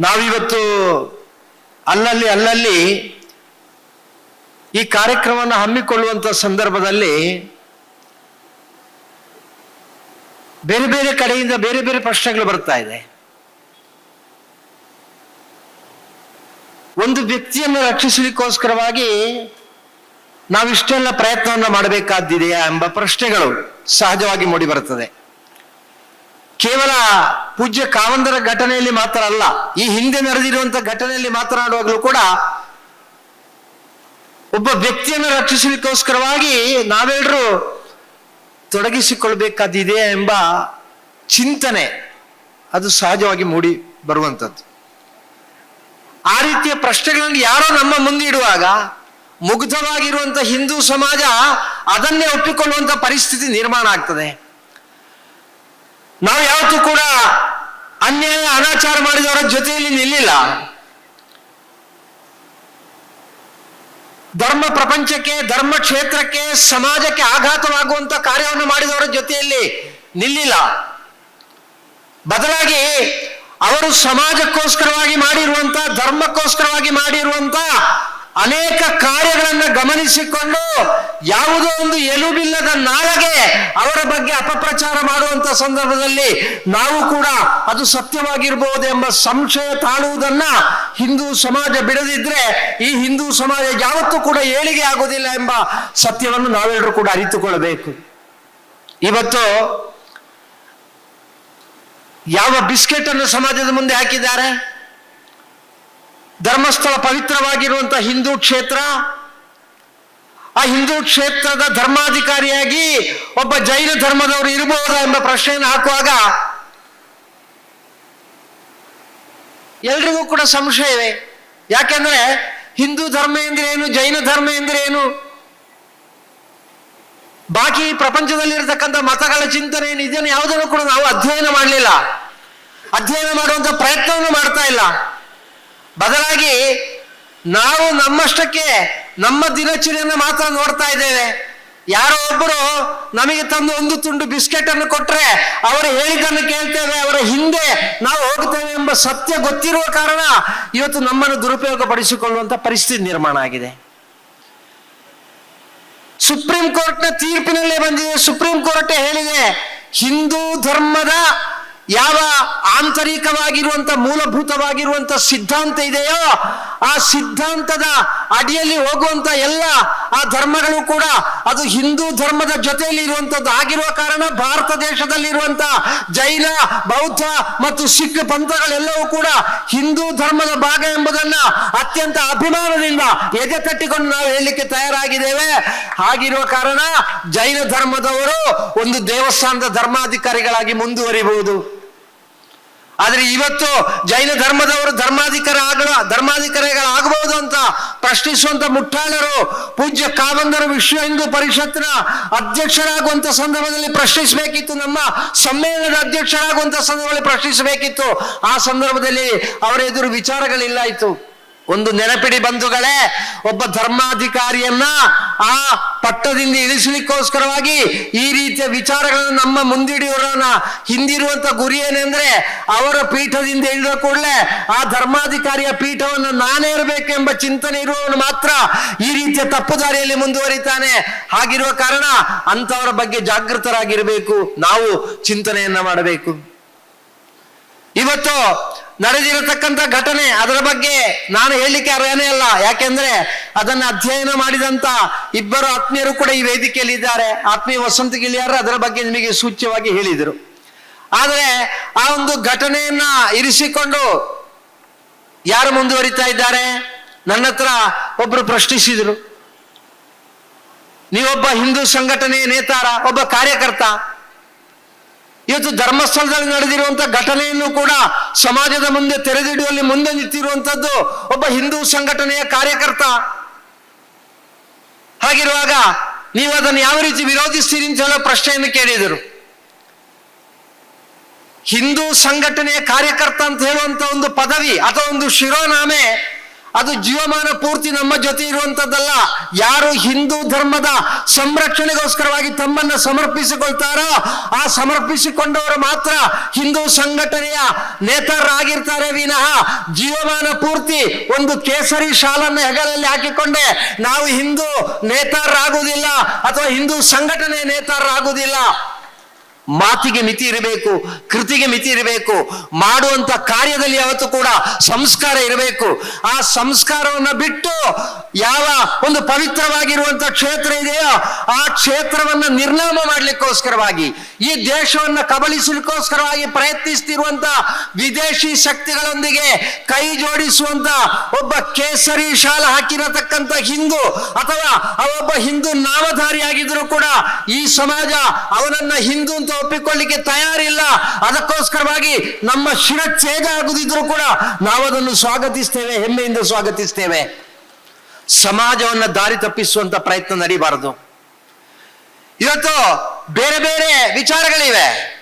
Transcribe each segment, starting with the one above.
ನಾವಿವತ್ತು ಅಲ್ಲಲ್ಲಿ ಅಲ್ಲಲ್ಲಿ ಈ ಕಾರ್ಯಕ್ರಮವನ್ನು ಹಮ್ಮಿಕೊಳ್ಳುವಂತ ಸಂದರ್ಭದಲ್ಲಿ ಬೇರೆ ಬೇರೆ ಕಡೆಯಿಂದ ಬೇರೆ ಬೇರೆ ಪ್ರಶ್ನೆಗಳು ಬರ್ತಾ ಇದೆ. ಒಂದು ವ್ಯಕ್ತಿಯನ್ನು ರಕ್ಷಿಸಲಿಕ್ಕೋಸ್ಕರವಾಗಿ ನಾವಿಷ್ಟೆಲ್ಲ ಪ್ರಯತ್ನವನ್ನು ಮಾಡಬೇಕಾದಿದೆಯಾ ಎಂಬ ಪ್ರಶ್ನೆಗಳು ಸಹಜವಾಗಿ ಮೂಡಿ ಬರುತ್ತದೆ ಕೇವಲ ಪೂಜ್ಯ ಕಾವಂದರ ಘಟನೆಯಲ್ಲಿ ಮಾತ್ರ ಅಲ್ಲ, ಈ ಹಿಂದೆ ನಡೆದಿರುವಂತಹ ಘಟನೆಯಲ್ಲಿ ಮಾತನಾಡುವಾಗಲೂ ಕೂಡ ಒಬ್ಬ ವ್ಯಕ್ತಿಯನ್ನು ರಕ್ಷಿಸಲಿಕ್ಕೋಸ್ಕರವಾಗಿ ನಾವೆಲ್ಲರೂ ತೊಡಗಿಸಿಕೊಳ್ಬೇಕಾದಿದೆ ಎಂಬ ಚಿಂತನೆ ಅದು ಸಹಜವಾಗಿ ಮೂಡಿ ಬರುವಂಥದ್ದು ಆ ರೀತಿಯ ಪ್ರಶ್ನೆಗಳನ್ನು ಯಾರೋ ನಮ್ಮ ಮುಂದಿಡುವಾಗ ಮುಗ್ಧವಾಗಿರುವಂಥ ಹಿಂದೂ ಸಮಾಜ ಅದನ್ನೇ ಒಪ್ಪಿಕೊಳ್ಳುವಂತ ಪರಿಸ್ಥಿತಿ ನಿರ್ಮಾಣ ಆಗ್ತದೆ. ನಾವು ಯಾವತ್ತೂ ಕೂಡ ಅನ್ಯಾಯ, ಅನಾಚಾರ ಮಾಡಿದವರ ಜೊತೆಯಲ್ಲಿ ನಿಲ್ಲಿಲ್ಲ. ಧರ್ಮ ಪ್ರಪಂಚಕ್ಕೆ, ಧರ್ಮ ಕ್ಷೇತ್ರಕ್ಕೆ, ಸಮಾಜಕ್ಕೆ ಆಘಾತವಾಗುವಂತ ಕಾರ್ಯವನ್ನು ಮಾಡಿದವರ ಜೊತೆಯಲ್ಲಿ ನಿಲ್ಲಿಲ್ಲ. ಬದಲಾಗಿ ಅವರು ಸಮಾಜಕ್ಕೋಸ್ಕರವಾಗಿ ಮಾಡಿರುವಂತ, ಧರ್ಮಕ್ಕೋಸ್ಕರವಾಗಿ ಮಾಡಿರುವಂತ ಅನೇಕ ಕಾರ್ಯಗಳನ್ನು ಗಮನಿಸಿಕೊಂಡು ಯಾವುದೋ ಒಂದು ಎಲುಬಿಲ್ಲದ ನಾಳಗೆ ಅವರ ಬಗ್ಗೆ ಅಪಪ್ರಚಾರ ಮಾಡುವಂತ ಸಂದರ್ಭದಲ್ಲಿ ನಾವು ಕೂಡ ಅದು ಸತ್ಯವಾಗಿರಬಹುದು ಎಂಬ ಸಂಶಯ ತಾಳುವುದನ್ನ ಹಿಂದೂ ಸಮಾಜ ಬಿಡದಿದ್ರೆ ಈ ಹಿಂದೂ ಸಮಾಜ ಯಾವತ್ತೂ ಕೂಡ ಏಳಿಗೆ ಆಗೋದಿಲ್ಲ ಎಂಬ ಸತ್ಯವನ್ನು ನಾವೆಲ್ಲರೂ ಕೂಡ ಅರಿತುಕೊಳ್ಳಬೇಕು. ಇವತ್ತು ಯಾವ ಬಿಸ್ಕೆಟ್ ಅನ್ನು ಸಮಾಜದ ಮುಂದೆ ಹಾಕಿದ್ದಾರೆ? ಧರ್ಮಸ್ಥಳ ಪವಿತ್ರವಾಗಿರುವಂತಹ ಹಿಂದೂ ಕ್ಷೇತ್ರ, ಆ ಹಿಂದೂ ಕ್ಷೇತ್ರದ ಧರ್ಮಾಧಿಕಾರಿಯಾಗಿ ಒಬ್ಬ ಜೈನ ಧರ್ಮದವರು ಇರಬಹುದಾ ಎಂಬ ಪ್ರಶ್ನೆಯನ್ನು ಹಾಕುವಾಗ ಎಲ್ರಿಗೂ ಕೂಡ ಸಂಶಯವೇ ಯಾಕೆಂದ್ರೆ ಹಿಂದೂ ಧರ್ಮ ಎಂದ್ರೆ ಏನು, ಜೈನ ಧರ್ಮ ಎಂದ್ರೆ ಏನು? ಬಾಕಿ ಪ್ರಪಂಚದಲ್ಲಿರತಕ್ಕಂಥ ಮತಗಳ ಚಿಂತನೆ ಇದನ್ನು ಯಾವುದನ್ನು ಕೂಡ ನಾವು ಅಧ್ಯಯನ ಮಾಡಲಿಲ್ಲ. ಅಧ್ಯಯನ ಮಾಡುವಂತ ಪ್ರಯತ್ನವನ್ನು ಮಾಡ್ತಾ ಇಲ್ಲ. ಬದಲಾಗಿ ನಾವು ನಮ್ಮಷ್ಟಕ್ಕೆ ನಮ್ಮ ದಿನಚರಿಯನ್ನು ಮಾತ್ರ ನೋಡ್ತಾ ಇದ್ದೇವೆ. ಯಾರೋ ಒಬ್ಬರು ನಮಗೆ ತಂದು ಒಂದು ತುಂಡು ಬಿಸ್ಕೆಟ್ ಅನ್ನು ಕೊಟ್ರೆ ಅವರು ಹೇಳಿದ್ದನ್ನು ಕೇಳ್ತೇವೆ, ಅವರ ಹಿಂದೆ ನಾವು ಹೋಗ್ತೇವೆ ಎಂಬ ಸತ್ಯ ಗೊತ್ತಿರುವ ಕಾರಣ ಇವತ್ತು ನಮ್ಮನ್ನು ದುರುಪಯೋಗ ಪಡಿಸಿಕೊಳ್ಳುವಂತ ಪರಿಸ್ಥಿತಿ ನಿರ್ಮಾಣ ಆಗಿದೆ. ಸುಪ್ರೀಂ ಕೋರ್ಟ್ನ ತೀರ್ಪಿನಲ್ಲೇ ಬಂದಿದೆ. ಸುಪ್ರೀಂ ಕೋರ್ಟ್ ಹೇಳಿದೆ, ಹಿಂದೂ ಧರ್ಮದ ಯಾವ ಆಂತರಿಕವಾಗಿರುವಂಥ ಮೂಲಭೂತವಾಗಿರುವಂಥ ಸಿದ್ಧಾಂತ ಇದೆಯೋ ಆ ಸಿದ್ಧಾಂತದ ಅಡಿಯಲ್ಲಿ ಹೋಗುವಂತ ಎಲ್ಲ ಆ ಧರ್ಮಗಳು ಕೂಡ ಅದು ಹಿಂದೂ ಧರ್ಮದ ಜೊತೆಯಲ್ಲಿ ಇರುವಂತದ್ದು. ಆಗಿರುವ ಕಾರಣ ಭಾರತ ದೇಶದಲ್ಲಿರುವಂಥ ಜೈನ, ಬೌದ್ಧ ಮತ್ತು ಸಿಖ್ ಪಂಥಗಳೆಲ್ಲವೂ ಕೂಡ ಹಿಂದೂ ಧರ್ಮದ ಭಾಗ ಎಂಬುದನ್ನ ಅತ್ಯಂತ ಅಭಿಮಾನದಿಂದ ಎದೆ ಕಟ್ಟಿಕೊಂಡು ನಾವು ಹೇಳಲಿಕ್ಕೆ ತಯಾರಾಗಿದ್ದೇವೆ. ಹಾಗಿರುವ ಕಾರಣ ಜೈನ ಧರ್ಮದವರು ಒಂದು ದೇವಸ್ಥಾನದ ಧರ್ಮಾಧಿಕಾರಿಗಳಾಗಿ ಮುಂದುವರಿಬಹುದು. ಆದ್ರೆ ಇವತ್ತು ಜೈನ ಧರ್ಮದವರು ಧರ್ಮಾಧಿಕಾರ ಆಗಲು ಧರ್ಮಾಧಿಕಾರಿಗಳಾಗಬಹುದು ಅಂತ ಪ್ರಶ್ನಿಸುವಂತ ಮುಟ್ಟಾಳರು ಪೂಜ್ಯ ಕಾವಂದರು ವಿಶ್ವ ಹಿಂದೂ ಪರಿಷತ್ನ ಅಧ್ಯಕ್ಷರಾಗುವಂತ ಸಂದರ್ಭದಲ್ಲಿ ಪ್ರಶ್ನಿಸಬೇಕಿತ್ತು. ನಮ್ಮ ಸಮ್ಮೇಳನದ ಅಧ್ಯಕ್ಷರಾಗುವಂತ ಸಂದರ್ಭದಲ್ಲಿ ಪ್ರಶ್ನಿಸಬೇಕಿತ್ತು. ಆ ಸಂದರ್ಭದಲ್ಲಿ ಅವರ ಎದುರು ವಿಚಾರಗಳಿಲ್ಲ ಒಂದು ನೆನಪಿಡಿ ಬಂಧುಗಳೇ, ಒಬ್ಬ ಧರ್ಮಾಧಿಕಾರಿಯನ್ನ ಆ ಪಟ್ಟದಿಂದ ಇಳಿಸಲಿಕ್ಕೋಸ್ಕರವಾಗಿ ಈ ರೀತಿಯ ವಿಚಾರಗಳನ್ನು ನಮ್ಮ ಮುಂದಿಡಿಯೋರನ್ನ ಹಿಂದಿರುವಂತ ಗುರಿ ಏನೆಂದ್ರೆ ಅವರ ಪೀಠದಿಂದ ಇಳಿದ ಕೂಡಲೇ ಆ ಧರ್ಮಾಧಿಕಾರಿಯ ಪೀಠವನ್ನು ನಾನೇ ಇರಬೇಕೆಂಬ ಚಿಂತನೆ ಇರುವವನು ಮಾತ್ರ ಈ ರೀತಿಯ ತಪ್ಪು ದಾರಿಯಲ್ಲಿ ಮುಂದುವರಿತಾನೆ. ಹಾಗಿರುವ ಕಾರಣ ಅಂತವರ ಬಗ್ಗೆ ಜಾಗೃತರಾಗಿರಬೇಕು. ನಾವು ಚಿಂತನೆಯನ್ನ ಮಾಡಬೇಕು. ಇವತ್ತು ನಡೆದಿರತಕ್ಕಂಥ ಘಟನೆ ಅದರ ಬಗ್ಗೆ ನಾನು ಹೇಳಲಿಕ್ಕೆ ಅರ್ಹನೇ ಅಲ್ಲ. ಯಾಕೆಂದ್ರೆ ಅದನ್ನ ಅಧ್ಯಯನ ಮಾಡಿದಂತ ಇಬ್ಬರು ಆತ್ಮೀಯರು ಕೂಡ ಈ ವೇದಿಕೆಯಲ್ಲಿ ಇದ್ದಾರೆ. ಆತ್ಮೀಯ ವಸಂತ ಗಿಳಿಯಾರ ಅದರ ಬಗ್ಗೆ ನಿಮಗೆ ಸೂಚ್ಯವಾಗಿ ಹೇಳಿದರು. ಆದರೆ ಆ ಒಂದು ಘಟನೆಯನ್ನ ಇರಿಸಿಕೊಂಡು ಯಾರು ಮುಂದುವರಿತಾ ಇದ್ದಾರೆ? ನನ್ನ ಹತ್ರ ಒಬ್ರು ಪ್ರಶ್ನಿಸಿದರು. ನೀವೊಬ್ಬ ಹಿಂದೂ ಸಂಘಟನೆಯ ನೇತಾರ, ಒಬ್ಬ ಕಾರ್ಯಕರ್ತ. ಇವತ್ತು ಧರ್ಮಸ್ಥಳದಲ್ಲಿ ನಡೆದಿರುವಂತಹ ಘಟನೆಯನ್ನು ಕೂಡ ಸಮಾಜದ ಮುಂದೆ ತೆರೆದಿಡುವಲ್ಲಿ ಮುಂದೆ ನಿಂತಿರುವಂತದ್ದು ಒಬ್ಬ ಹಿಂದೂ ಸಂಘಟನೆಯ ಕಾರ್ಯಕರ್ತ. ಹಾಗಿರುವಾಗ ನೀವು ಅದನ್ನು ಯಾವ ರೀತಿ ವಿರೋಧಿಸ್ತೀರಿ ಅಂತ ಹೇಳೋ ಪ್ರಶ್ನೆಯನ್ನು ಕೇಳಿದರು. ಹಿಂದೂ ಸಂಘಟನೆಯ ಕಾರ್ಯಕರ್ತ ಅಂತ ಹೇಳುವಂತ ಒಂದು ಪದವಿ ಅಥವಾ ಒಂದು ಶಿರೋನಾಮೆ ಅದು ಜೀವಮಾನ ಪೂರ್ತಿ ನಮ್ಮ ಜೊತೆ ಇರುವಂತದ್ದಲ್ಲ. ಯಾರು ಹಿಂದೂ ಧರ್ಮದ ಸಂರಕ್ಷಣೆಗೋಸ್ಕರವಾಗಿ ತಮ್ಮನ್ನ ಸಮರ್ಪಿಸಿಕೊಳ್ತಾರೋ, ಆ ಸಮರ್ಪಿಸಿಕೊಂಡವರು ಮಾತ್ರ ಹಿಂದೂ ಸಂಘಟನೆಯ ನೇತಾರರಾಗಿರ್ತಾರೆ ವಿನಃ. ಜೀವಮಾನ ಪೂರ್ತಿ ಒಂದು ಕೇಸರಿ ಶಾಲನ್ನು ಹೆಗಲಲ್ಲಿ ಹಾಕಿಕೊಂಡೆ. ನಾವು ಹಿಂದೂ ನೇತಾರರಾಗುವುದಿಲ್ಲ ಅಥವಾ ಹಿಂದೂ ಸಂಘಟನೆ ನೇತಾರರಾಗುವುದಿಲ್ಲ. ಮಾತಿಗೆ ಮಿತಿ ಇರಬೇಕು, ಕೃತಿಗೆ ಮಿತಿ ಇರಬೇಕು, ಮಾಡುವಂತ ಕಾರ್ಯದಲ್ಲಿ ಯಾವತ್ತು ಕೂಡ ಸಂಸ್ಕಾರ ಇರಬೇಕು. ಆ ಸಂಸ್ಕಾರವನ್ನ ಬಿಟ್ಟು ಯಾವ ಒಂದು ಪವಿತ್ರವಾಗಿರುವಂತ ಕ್ಷೇತ್ರ ಇದೆಯೋ ಆ ಕ್ಷೇತ್ರವನ್ನ ನಿರ್ನಾಮ ಮಾಡಲಿಕ್ಕೋಸ್ಕರವಾಗಿ, ಈ ದೇಶವನ್ನ ಕಬಳಿಸಲಿಕ್ಕೋಸ್ಕರವಾಗಿ ಪ್ರಯತ್ನಿಸ್ತಿರುವಂತ ವಿದೇಶಿ ಶಕ್ತಿಗಳೊಂದಿಗೆ ಕೈ ಜೋಡಿಸುವಂತ ಒಬ್ಬ ಕೇಸರಿ ಶಾಲ ಹಾಕಿರತಕ್ಕಂತ ಹಿಂದೂ ಅಥವಾ ಅವೊಬ್ಬ ಹಿಂದೂ ನಾಮಧಾರಿಯಾಗಿದ್ರು ಕೂಡ ಈ ಸಮಾಜ ಅವನನ್ನ ಹಿಂದೂ ಅಂತ ಒಪ್ಪಿಕೊಳ್ಳಿಕ್ಕೆ ತಯಾರಿಲ್ಲ. ಅದಕ್ಕೋಸ್ಕರವಾಗಿ ನಮ್ಮ ಶಿರಚ್ಛೇದ ಆಗುದಿದ್ರು ಕೂಡ ನಾವು ಅದನ್ನು ಸ್ವಾಗತಿಸ್ತೇವೆ, ಹೆಮ್ಮೆಯಿಂದ ಸ್ವಾಗತಿಸ್ತೇವೆ. ಸಮಾಜವನ್ನು ದಾರಿ ತಪ್ಪಿಸುವಂತ ಪ್ರಯತ್ನ ನಡೀಬಾರದು. ಇವತ್ತು ಬೇರೆ ಬೇರೆ ವಿಚಾರಗಳಿವೆ.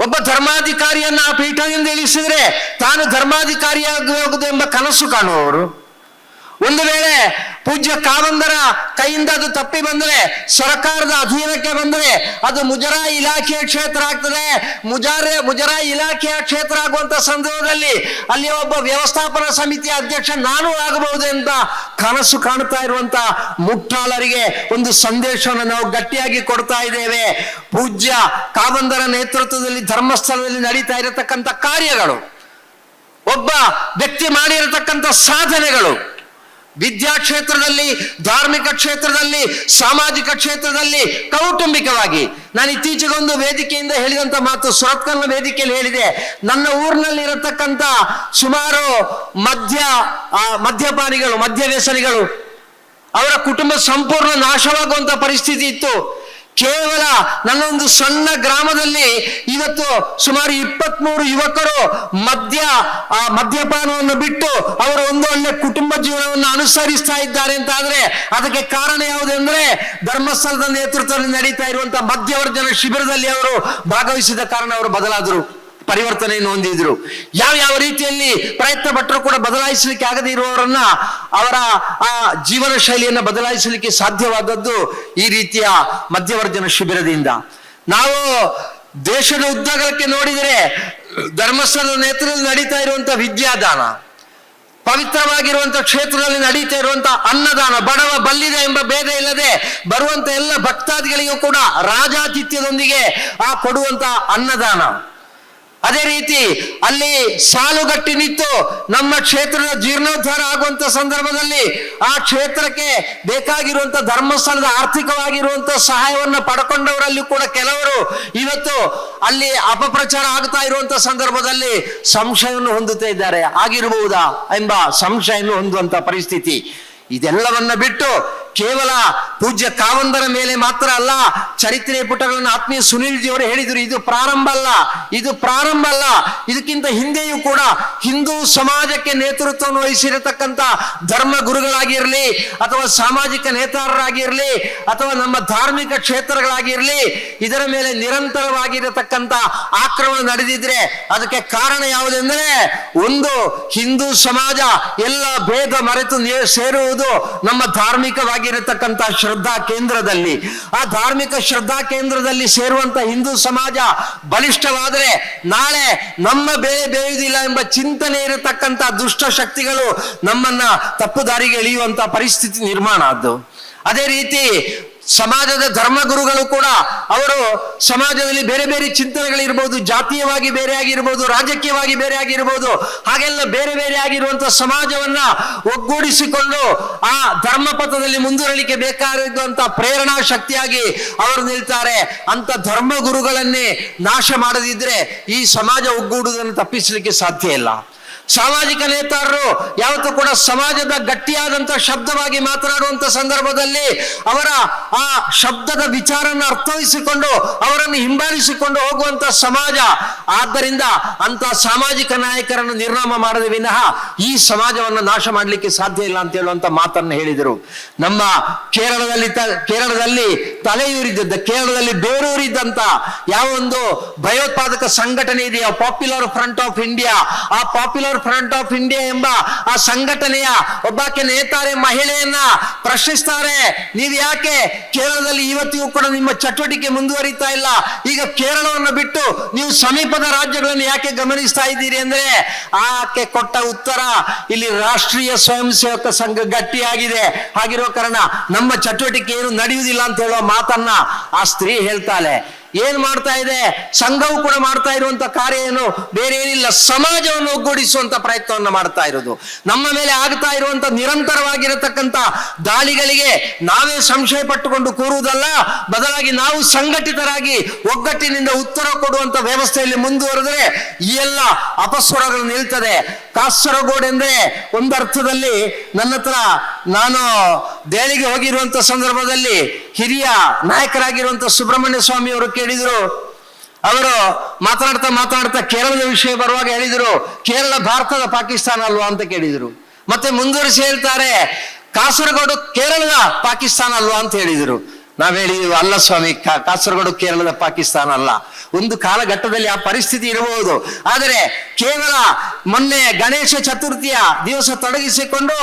ಒಬ್ಬ ಧರ್ಮಾಧಿಕಾರಿಯನ್ನ ಆ ಪೀಠದಿಂದ ಇಳಿಸಿದ್ರೆ ತಾನು ಧರ್ಮಾಧಿಕಾರಿಯಾಗಬಹುದು ಎಂಬ ಕನಸು ಕಾಣುವವರು. ಒಂದು ವೇಳೆ ಪೂಜ್ಯ ಕಾವಂದರ ಕೈಯಿಂದ ಅದು ತಪ್ಪಿ ಬಂದರೆ, ಸರ್ಕಾರದ ಅಧೀನಕ್ಕೆ ಬಂದರೆ, ಅದು ಮುಜರಾ ಇಲಾಖೆಯ ಕ್ಷೇತ್ರ ಆಗ್ತದೆ. ಮುಜಾರೆ ಮುಜರಾ ಇಲಾಖೆಯ ಕ್ಷೇತ್ರ ಆಗುವಂತ ಸಂದರ್ಭದಲ್ಲಿ ಅಲ್ಲಿ ಒಬ್ಬ ವ್ಯವಸ್ಥಾಪನಾ ಸಮಿತಿಯ ಅಧ್ಯಕ್ಷ ನಾನು ಆಗಬಹುದು ಅಂತ ಕನಸು ಕಾಣ್ತಾ ಇರುವಂತ ಮುಟ್ಟಾಳರಿಗೆ ಒಂದು ಸಂದೇಶವನ್ನು ನಾವು ಗಟ್ಟಿಯಾಗಿ ಕೊಡ್ತಾ ಇದ್ದೇವೆ. ಪೂಜ್ಯ ಕಾವಂದರ ನೇತೃತ್ವದಲ್ಲಿ, ಧರ್ಮಸ್ಥಳದಲ್ಲಿ ನಡೀತಾ ಇರತಕ್ಕಂಥ ಕಾರ್ಯಗಳು, ಒಬ್ಬ ವ್ಯಕ್ತಿ ಮಾಡಿರತಕ್ಕಂಥ ಸಾಧನೆಗಳು ವಿದ್ಯಾ ಕ್ಷೇತ್ರದಲ್ಲಿ, ಧಾರ್ಮಿಕ ಕ್ಷೇತ್ರದಲ್ಲಿ, ಸಾಮಾಜಿಕ ಕ್ಷೇತ್ರದಲ್ಲಿ ಕೌಟುಂಬಿಕವಾಗಿ. ನಾನು ಇತ್ತೀಚೆಗೆ ಒಂದು ವೇದಿಕೆಯಿಂದ ಹೇಳಿದಂತ ಮಾತು ಸುರತ್ಕಲ್ನ ವೇದಿಕೆಯಲ್ಲಿ ಹೇಳಿದೆ. ನನ್ನ ಊರಿನಲ್ಲಿ ಇರತಕ್ಕಂತ ಸುಮಾರು ಮದ್ಯ ಮದ್ಯಪಾನಿಗಳು ಮದ್ಯ ವ್ಯಸನಿಗಳು ಅವರ ಕುಟುಂಬ ಸಂಪೂರ್ಣ ನಾಶವಾಗುವಂತ ಪರಿಸ್ಥಿತಿ ಇತ್ತು. ಕೇವಲ ನನ್ನೊಂದು ಸಣ್ಣ ಗ್ರಾಮದಲ್ಲಿ ಇವತ್ತು ಸುಮಾರು ಇಪ್ಪತ್ಮೂರು ಯುವಕರು ಮದ್ಯ, ಆ ಮದ್ಯಪಾನವನ್ನು ಬಿಟ್ಟು ಅವರು ಒಂದು ಒಳ್ಳೆ ಕುಟುಂಬ ಜೀವನವನ್ನು ಅನುಸರಿಸ್ತಾ ಇದ್ದಾರೆ ಅಂತ ಆದ್ರೆ ಅದಕ್ಕೆ ಕಾರಣ ಯಾವುದೆಂದ್ರೆ ಧರ್ಮಸ್ಥಳದ ನೇತೃತ್ವದಲ್ಲಿ ನಡೀತಾ ಇರುವಂತಹ ಮಧ್ಯವರ್ಜನ ಶಿಬಿರದಲ್ಲಿ ಅವರು ಭಾಗವಹಿಸಿದ ಕಾರಣ ಅವರು ಬದಲಾದರು. ಪರಿವರ್ತನೆಯನ್ನು ಹೊಂದಿದ್ರು ಯಾವ ಯಾವ ರೀತಿಯಲ್ಲಿ ಪ್ರಯತ್ನ ಪಟ್ಟರು ಕೂಡ ಬದಲಾಯಿಸಲಿಕ್ಕೆ ಆಗದೆ ಇರುವವರನ್ನ ಅವರ ಆ ಜೀವನ ಶೈಲಿಯನ್ನು ಬದಲಾಯಿಸಲಿಕ್ಕೆ ಸಾಧ್ಯವಾದದ್ದು ಈ ರೀತಿಯ ಮಧ್ಯವರ್ಜನ ಶಿಬಿರದಿಂದ. ನಾವು ದೇಶದ ಉದ್ದಗಲಕ್ಕೆ ನೋಡಿದರೆ ಧರ್ಮಸ್ಥಳದ ನೇತೃತ್ವದಲ್ಲಿ ನಡೀತಾ ಇರುವಂತಹ ವಿದ್ಯಾದಾನ ಪವಿತ್ರವಾಗಿರುವಂತಹ ಕ್ಷೇತ್ರದಲ್ಲಿ ನಡೀತಾ ಇರುವಂತಹ ಅನ್ನದಾನ, ಬಡವ ಬಲ್ಲಿದ ಎಂಬ ಭೇದ ಇಲ್ಲದೆ ಬರುವಂತ ಎಲ್ಲ ಭಕ್ತಾದಿಗಳಿಗೂ ಕೂಡ ರಾಜಾತಿಥ್ಯದೊಂದಿಗೆ ಆ ಕೊಡುವಂತಹ ಅನ್ನದಾನ. ಅದೇ ರೀತಿ ಅಲ್ಲಿ ಸಾಲುಗಟ್ಟಿ ನಿಂತು ನಮ್ಮ ಕ್ಷೇತ್ರದ ಜೀರ್ಣೋದ್ಧಾರ ಆಗುವಂತ ಸಂದರ್ಭದಲ್ಲಿ ಆ ಕ್ಷೇತ್ರಕ್ಕೆ ಬೇಕಾಗಿರುವಂತ ಧರ್ಮಸ್ಥಳದ ಆರ್ಥಿಕವಾಗಿರುವಂತ ಸಹಾಯವನ್ನು ಪಡ್ಕೊಂಡವರಲ್ಲಿ ಕೂಡ ಕೆಲವರು ಇವತ್ತು ಅಲ್ಲಿ ಅಪಪ್ರಚಾರ ಆಗ್ತಾ ಇರುವಂತ ಸಂದರ್ಭದಲ್ಲಿ ಸಂಶಯವನ್ನು ಹೊಂದುತ್ತಾ ಇದ್ದಾರೆ. ಆಗಿರಬಹುದಾ ಎಂಬ ಸಂಶಯವನ್ನು ಹೊಂದುವಂತ ಪರಿಸ್ಥಿತಿ. ಇದೆಲ್ಲವನ್ನ ಬಿಟ್ಟು ಕೇವಲ ಪೂಜ್ಯ ಕಾವಂದರ ಮೇಲೆ ಮಾತ್ರ ಅಲ್ಲ ಚರಿತ್ರೆ ಪುಟಗಳನ್ನು ಆತ್ಮೀಯ ಸುನೀಲ್ ಜಿ ಅವರು ಹೇಳಿದರು, ಇದು ಪ್ರಾರಂಭ ಅಲ್ಲ, ಇದು ಪ್ರಾರಂಭ ಅಲ್ಲ. ಇದಕ್ಕಿಂತ ಹಿಂದೆಯೂ ಕೂಡ ಹಿಂದೂ ಸಮಾಜಕ್ಕೆ ನೇತೃತ್ವವನ್ನು ವಹಿಸಿರತಕ್ಕಂತ ಧರ್ಮ ಗುರುಗಳಾಗಿರಲಿ, ಅಥವಾ ಸಾಮಾಜಿಕ ನೇತಾರರಾಗಿರಲಿ, ಅಥವಾ ನಮ್ಮ ಧಾರ್ಮಿಕ ಕ್ಷೇತ್ರಗಳಾಗಿರಲಿ, ಇದರ ಮೇಲೆ ನಿರಂತರವಾಗಿರತಕ್ಕಂತ ಆಕ್ರಮಣ ನಡೆದಿದ್ರೆ ಅದಕ್ಕೆ ಕಾರಣ ಯಾವುದೆಂದರೆ, ಒಂದು ಹಿಂದೂ ಸಮಾಜ ಎಲ್ಲ ಭೇದ ಮರೆತು ನೇ- ಸೇರುವುದು ನಮ್ಮ ಧಾರ್ಮಿಕವಾಗಿರತಕ್ಕಂತ ಶ್ರದ್ಧಾ ಕೇಂದ್ರದಲ್ಲಿ. ಆ ಧಾರ್ಮಿಕ ಶ್ರದ್ಧಾ ಕೇಂದ್ರದಲ್ಲಿ ಸೇರುವಂತ ಹಿಂದೂ ಸಮಾಜ ಬಲಿಷ್ಠವಾದರೆ ನಾಳೆ ನಮ್ಮ ಬೆಳೆ ಬೇಯುವುದಿಲ್ಲ ಎಂಬ ಚಿಂತನೆ ಇರತಕ್ಕಂತ ದುಷ್ಟ ಶಕ್ತಿಗಳು ನಮ್ಮನ್ನ ತಪ್ಪು ದಾರಿಗೆ ಎಳೆಯುವಂತ ಪರಿಸ್ಥಿತಿ ನಿರ್ಮಾಣ ಅದು ಅದೇ ರೀತಿ ಸಮಾಜದ ಧರ್ಮಗುರುಗಳು ಕೂಡ ಅವರು ಸಮಾಜದಲ್ಲಿ ಬೇರೆ ಬೇರೆ ಚಿಂತನೆಗಳಿರ್ಬೋದು, ಜಾತೀಯವಾಗಿ ಬೇರೆ ಆಗಿರ್ಬೋದು, ರಾಜಕೀಯವಾಗಿ ಬೇರೆ ಆಗಿರ್ಬೋದು, ಹಾಗೆಲ್ಲ ಬೇರೆ ಬೇರೆ ಆಗಿರುವಂತ ಸಮಾಜವನ್ನ ಒಗ್ಗೂಡಿಸಿಕೊಂಡು ಆ ಧರ್ಮ ಪಥದಲ್ಲಿ ಮುಂದುವರಲಿಕ್ಕೆ ಬೇಕಾಗಿರುವಂತ ಪ್ರೇರಣಾ ಶಕ್ತಿಯಾಗಿ ಅವರು ನಿಲ್ತಾರೆ. ಅಂತ ಧರ್ಮಗುರುಗಳನ್ನೇ ನಾಶ ಮಾಡದಿದ್ರೆ ಈ ಸಮಾಜ ಒಗ್ಗೂಡುವುದನ್ನು ತಪ್ಪಿಸಲಿಕ್ಕೆ ಸಾಧ್ಯ ಇಲ್ಲ. ಸಾಮಾಜಿಕ ನೇತಾರರು ಯಾವತ್ತೂ ಕೂಡ ಸಮಾಜದ ಗಟ್ಟಿಯಾದಂತ ಶಬ್ದವಾಗಿ ಮಾತನಾಡುವಂತ ಸಂದರ್ಭದಲ್ಲಿ ಅವರ ಆ ಶಬ್ದದ ವಿಚಾರನ ಅರ್ಥೈಸಿಕೊಂಡು ಅವರನ್ನು ಹಿಂಬಾಲಿಸಿಕೊಂಡು ಹೋಗುವಂತ ಸಮಾಜ. ಆದ್ದರಿಂದ ಅಂತ ಸಾಮಾಜಿಕ ನಾಯಕರನ್ನು ನಿರ್ನಾಮ ಮಾಡದ ವಿನಃ ಈ ಸಮಾಜವನ್ನು ನಾಶ ಮಾಡಲಿಕ್ಕೆ ಸಾಧ್ಯ ಇಲ್ಲ ಅಂತ ಹೇಳುವಂತ ಮಾತನ್ನು ಹೇಳಿದರು. ನಮ್ಮ ಕೇರಳದಲ್ಲಿ ಕೇರಳದಲ್ಲಿ ತಲೆಯೂರಿದ್ದ ಕೇರಳದಲ್ಲಿ ಬೇರೂರಿದ್ದಂತ ಯಾವ ಒಂದು ಭಯೋತ್ಪಾದಕ ಸಂಘಟನೆ ಇದೆಯಾ ಪಾಪ್ಯುಲರ್ ಫ್ರಂಟ್ ಆಫ್ ಇಂಡಿಯಾ ಆ Popular Popular Front of India ಎಂಬ ಆ ಸಂಘಟನೆಯ ಒಬ್ಬಾಕೆ ನೇತಾರೆ ಮಹಿಳೆಯನ್ನ ಪ್ರಶ್ನಿಸ್ತಾರೆ. ನೀವು ಯಾಕೆ ಕೇರಳದಲ್ಲಿ ಇವತ್ತಿಗೂ ಕೂಡ ನಿಮ್ಮ ಚಟುವಟಿಕೆ ಮುಂದುವರಿತಾ ಇಲ್ಲ? ಈಗ ಕೇರಳವನ್ನು ಬಿಟ್ಟು ನೀವು ಸಮೀಪದ ರಾಜ್ಯಗಳನ್ನು ಯಾಕೆ ಗಮನಿಸ್ತಾ ಇದ್ದೀರಿ ಅಂದ್ರೆ ಆಕೆ ಕೊಟ್ಟ ಉತ್ತರ ಇಲ್ಲಿ ರಾಷ್ಟ್ರೀಯ ಸ್ವಯಂ ಸೇವಕ ಸಂಘ ಗಟ್ಟಿಯಾಗಿದೆ. ಹಾಗಿರೋ ಕಾರಣ ನಮ್ಮ ಚಟುವಟಿಕೆ ಏನು ನಡೆಯುವುದಿಲ್ಲ ಅಂತ ಹೇಳುವ ಮಾತನ್ನ ಆ ಸ್ತ್ರೀ ಹೇಳ್ತಾಳೆ. ಏನ್ ಮಾಡ್ತಾ ಇದೆ? ಸಂಘವು ಕೂಡ ಮಾಡ್ತಾ ಇರುವಂತ ಕಾರ್ಯ ಏನು ಬೇರೆ ಏನಿಲ್ಲ, ಸಮಾಜವನ್ನು ಒಗ್ಗೂಡಿಸುವಂತ ಪ್ರಯತ್ನವನ್ನು ಮಾಡ್ತಾ ಇರೋದು. ನಮ್ಮ ಮೇಲೆ ಆಗ್ತಾ ಇರುವಂತ ನಿರಂತರವಾಗಿರತಕ್ಕಂತ ದಾಳಿಗಳಿಗೆ ನಾವೇ ಸಂಶಯ ಪಟ್ಟುಕೊಂಡು ಕೂರುವುದಲ್ಲ, ಬದಲಾಗಿ ನಾವು ಸಂಘಟಿತರಾಗಿ ಒಗ್ಗಟ್ಟಿನಿಂದ ಉತ್ತರ ಕೊಡುವಂತ ವ್ಯವಸ್ಥೆಯಲ್ಲಿ ಮುಂದುವರೆದ್ರೆ ಈ ಎಲ್ಲ ಅಪಸ್ವರಗಳು ನಿಲ್ತದೆ. ಕಾಸರಗೋಡೆಂದ್ರೆ ಒಂದರ್ಥದಲ್ಲಿ ನನ್ನ ಹತ್ರ ನಾನು ದೆಹಲಿಗೆ ಹೋಗಿರುವಂತ ಸಂದರ್ಭದಲ್ಲಿ ಹಿರಿಯ ನಾಯಕರಾಗಿರುವಂತ ಸುಬ್ರಹ್ಮಣ್ಯ ಸ್ವಾಮಿ ಅವರು ಕೇಳಿದರು. ಅವರು ಮಾತನಾಡ್ತಾ ಮಾತನಾಡ್ತಾ ಕೇರಳದ ವಿಷಯ ಬರುವಾಗ ಹೇಳಿದರು, ಕೇರಳ ಭಾರತದ ಪಾಕಿಸ್ತಾನ ಅಲ್ವಾ ಅಂತ ಕೇಳಿದರು. ಮತ್ತೆ ಮುಂದುವರಿಸಿ ಹೇಳ್ತಾರೆ, ಕಾಸರಗೋಡು ಕೇರಳದ ಪಾಕಿಸ್ತಾನ ಅಲ್ವಾ ಅಂತ ಹೇಳಿದರು. ನಾವ್ ಹೇಳಿದೀವಿ ಅಲ್ಲ ಸ್ವಾಮಿ ಕಾಸರಗೋಡು ಕೇರಳದ ಪಾಕಿಸ್ತಾನ ಅಲ್ಲ. ಒಂದು ಕಾಲಘಟ್ಟದಲ್ಲಿ ಆ ಪರಿಸ್ಥಿತಿ ಇರಬಹುದು. ಆದರೆ ಕೇವಲ ಮೊನ್ನೆ ಗಣೇಶ ಚತುರ್ಥಿಯ ದಿವಸ ತೊಡಗಿಸಿಕೊಂಡು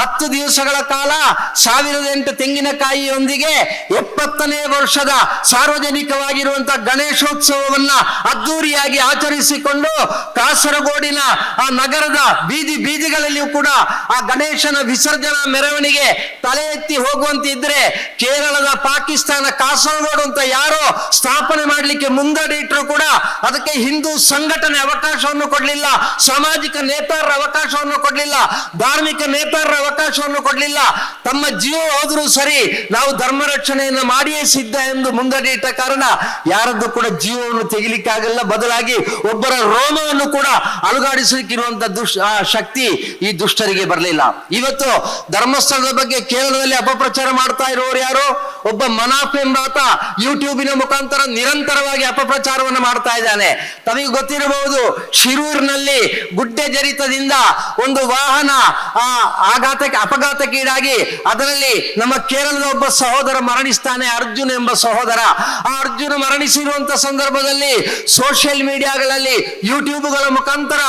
ಹತ್ತು ದಿವಸಗಳ ಕಾಲ ಸಾವಿರದ ಎಂಟು ತೆಂಗಿನಕಾಯಿಯೊಂದಿಗೆ ಎಪ್ಪತ್ತನೇ ವರ್ಷದ ಸಾರ್ವಜನಿಕವಾಗಿರುವಂತಹ ಗಣೇಶೋತ್ಸವವನ್ನ ಅದ್ದೂರಿಯಾಗಿ ಆಚರಿಸಿಕೊಂಡು ಕಾಸರಗೋಡಿನ ಆ ನಗರದ ಬೀದಿ ಬೀದಿಗಳಲ್ಲಿಯೂ ಕೂಡ ಆ ಗಣೇಶನ ವಿಸರ್ಜನಾ ಮೆರವಣಿಗೆ ತಲೆ ಎತ್ತಿ ಹೋಗುವಂತಿದ್ರೆ ಕೇರಳದ ಪಾಕಿಸ್ತಾನ ಕಾಸರಗೋಡು ಅಂತ ಯಾರೋ ಸ್ಥಾಪನೆ ಮಾಡಲಿಕ್ಕೆ ಮುಂದಡಿ ಇಟ್ಟರು ಕೂಡ ಅದಕ್ಕೆ ಹಿಂದೂ ಸಂಘಟನೆ ಅವಕಾಶವನ್ನು ಕೊಡಲಿಲ್ಲ, ಸಾಮಾಜಿಕ ನೇತಾರರ ಅವಕಾಶವನ್ನು ಕೊಡಲಿಲ್ಲ, ಧಾರ್ಮಿಕ ನೇತಾರರ ಅವಕಾಶವನ್ನು ಕೊಡಲಿಲ್ಲ. ತಮ್ಮ ಜೀವ ಹೋದರೂ ಸರಿ ನಾವು ಧರ್ಮ ರಕ್ಷಣೆಯನ್ನು ಮಾಡಿಯೇ ಸಿದ್ಧ ಎಂದು ಮುಂದಡಿ ಇಟ್ಟ ಕಾರಣ ಯಾರದ್ದು ಕೂಡ ಜೀವವನ್ನು ತೆಗಿಲಿಕ್ಕಾಗಲ್ಲ ಬದಲಾಗಿ ಒಬ್ಬರ ರೋಮವನ್ನು ಕೂಡ ಅಲುಗಾಡಿಸಲಿಕ್ಕಿರುವಂತ ದುಷ್ ಶಕ್ತಿ ಈ ದುಷ್ಟರಿಗೆ ಬರಲಿಲ್ಲ. ಇವತ್ತು ಧರ್ಮಸ್ಥಳದ ಬಗ್ಗೆ ಕೇರಳದಲ್ಲಿ ಅಪಪ್ರಚಾರ ಮಾಡ್ತಾ ಇರುವವರು ಯಾರು? ಒಬ್ಬ ಮನಾಫ್ ಎಂಬಾತ ಯೂಟ್ಯೂಬಿನ ಮುಖಾಂತರ ನಿರಂತರವಾಗಿ ಅಪಪ್ರಚಾರವನ್ನು ಮಾಡ್ತಾ ಇದ್ದಾನೆ. ತಮಗೆ ಗೊತ್ತಿರಬಹುದು, ಶಿರೂರ್ನಲ್ಲಿ ಗುಡ್ಡೆ ಜರಿತದಿಂದ ಒಂದು ವಾಹನ, ಆ ಆಘಾತಕ್ಕೆ ಅಪಘಾತಕ್ಕೀಡಾಗಿ ಅದರಲ್ಲಿ ನಮ್ಮ ಕೇರಳದ ಒಬ್ಬ ಸಹೋದರ ಮರಣಿಸ್ತಾನೆ, ಅರ್ಜುನ್ ಎಂಬ ಸಹೋದರ. ಆ ಅರ್ಜುನ್ ಮರಣಿಸಿರುವಂತ ಸಂದರ್ಭದಲ್ಲಿ ಸೋಷಿಯಲ್ ಮೀಡಿಯಾಗಳಲ್ಲಿ ಯೂಟ್ಯೂಬ್ಗಳ ಮುಖಾಂತರ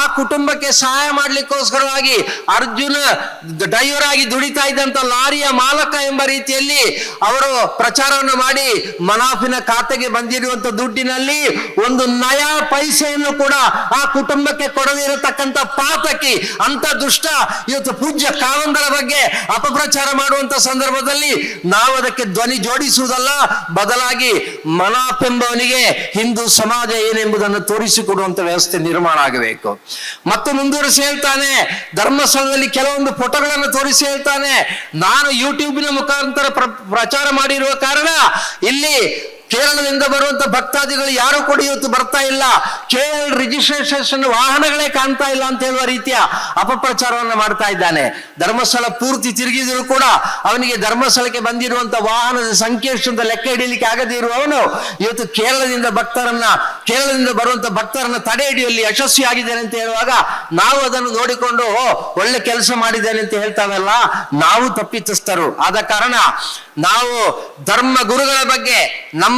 ಆ ಕುಟುಂಬಕ್ಕೆ ಸಹಾಯ ಮಾಡ್ಲಿಕ್ಕೋಸ್ಕರವಾಗಿ ಅರ್ಜುನ್ ಡ್ರೈವರ್ ಆಗಿ ದುಡಿತಾ ಇದ್ದಂತ ಲಾರಿಯ ಮಾಲಕ ಎಂಬ ರೀತಿಯಲ್ಲಿ ಅವರು ಪ್ರಚಾರವನ್ನು ಮಾಡಿ ಮನಾಫಿನ ಖಾತೆಗೆ ಬಂದಿರುವಂತ ದುಡ್ಡಿನಲ್ಲಿ ಒಂದು ನಯಾ ಪೈಸೆಯನ್ನು ಕೂಡ ಆ ಕುಟುಂಬಕ್ಕೆ ಕೊಡದೇ ಪಾತಕಿ, ಅಂತ ದುಷ್ಟ ಇವತ್ತು ಪೂಜ್ಯ ಕಾವಂದರ ಬಗ್ಗೆ ಅಪಪ್ರಚಾರ ಮಾಡುವಂತ ಸಂದರ್ಭದಲ್ಲಿ ನಾವು ಅದಕ್ಕೆ ಧ್ವನಿ ಜೋಡಿಸುವುದಲ್ಲ, ಬದಲಾಗಿ ಮನಾಫ್ ಎಂಬವನಿಗೆ ಹಿಂದೂ ಸಮಾಜ ಏನೆಂಬುದನ್ನು ತೋರಿಸಿಕೊಡುವಂತ ವ್ಯವಸ್ಥೆ ನಿರ್ಮಾಣ ಆಗಬೇಕು. ಮತ್ತು ಮುಂದುವರಿಸಿ ಹೇಳ್ತಾನೆ, ಧರ್ಮಸ್ಥಳದಲ್ಲಿ ಕೆಲವೊಂದು ಫೋಟೋಗಳನ್ನು ತೋರಿಸಿ ಹೇಳ್ತಾನೆ, ನಾನು ಯೂಟ್ಯೂಬಿನ ಮುಖಾಂತರ ಪ್ರ- ಪ್ರಚಾರ ಮಾಡಿರುವ ಕಾರಣ ಇಲ್ಲಿ ಕೇರಳದಿಂದ ಬರುವಂತ ಭಕ್ತಾದಿಗಳು ಯಾರು ಕೂಡ ಇವತ್ತು ಬರ್ತಾ ಇಲ್ಲ. ಕೇರಳ ರಿಜಿಸ್ಟ್ರೇಷನ್ ವಾಹನಗಳೇ ಕಾಣ್ತಾ ಇಲ್ಲ ಅಂತ ಹೇಳುವ ರೀತಿಯ ಅಪಪ್ರಚಾರವನ್ನು ಮಾಡ್ತಾ ಇದ್ದಾನೆ. ಧರ್ಮಸ್ಥಳ ಪೂರ್ತಿ ತಿರುಗಿದ್ರು ಕೂಡ ಅವನಿಗೆ ಧರ್ಮಸ್ಥಳಕ್ಕೆ ಬಂದಿರುವಂತ ವಾಹನದ ಸಂಖ್ಯೆ ಲೆಕ್ಕ ಹಿಡಿಯಲಿಕ್ಕೆ ಆಗದೇ ಇರುವವನು ಇವತ್ತು ಕೇರಳದಿಂದ ಭಕ್ತರನ್ನ, ಕೇರಳದಿಂದ ಬರುವಂತ ಭಕ್ತರನ್ನ ತಡೆ ಹಿಡಿಯುವಲ್ಲಿ ಯಶಸ್ವಿಯಾಗಿದ್ದೇನೆ ಅಂತ ಹೇಳುವಾಗ ನಾವು ಅದನ್ನು ನೋಡಿಕೊಂಡು ಒಳ್ಳೆ ಕೆಲಸ ಮಾಡಿದ್ದೇನೆ ಅಂತ ಹೇಳ್ತಾವಲ್ಲ ನಾವು ತಪ್ಪಿತಸ್ಥರು. ಆದ ಕಾರಣ ನಾವು ಧರ್ಮ ಗುರುಗಳ ಬಗ್ಗೆ ನಮ್ಮ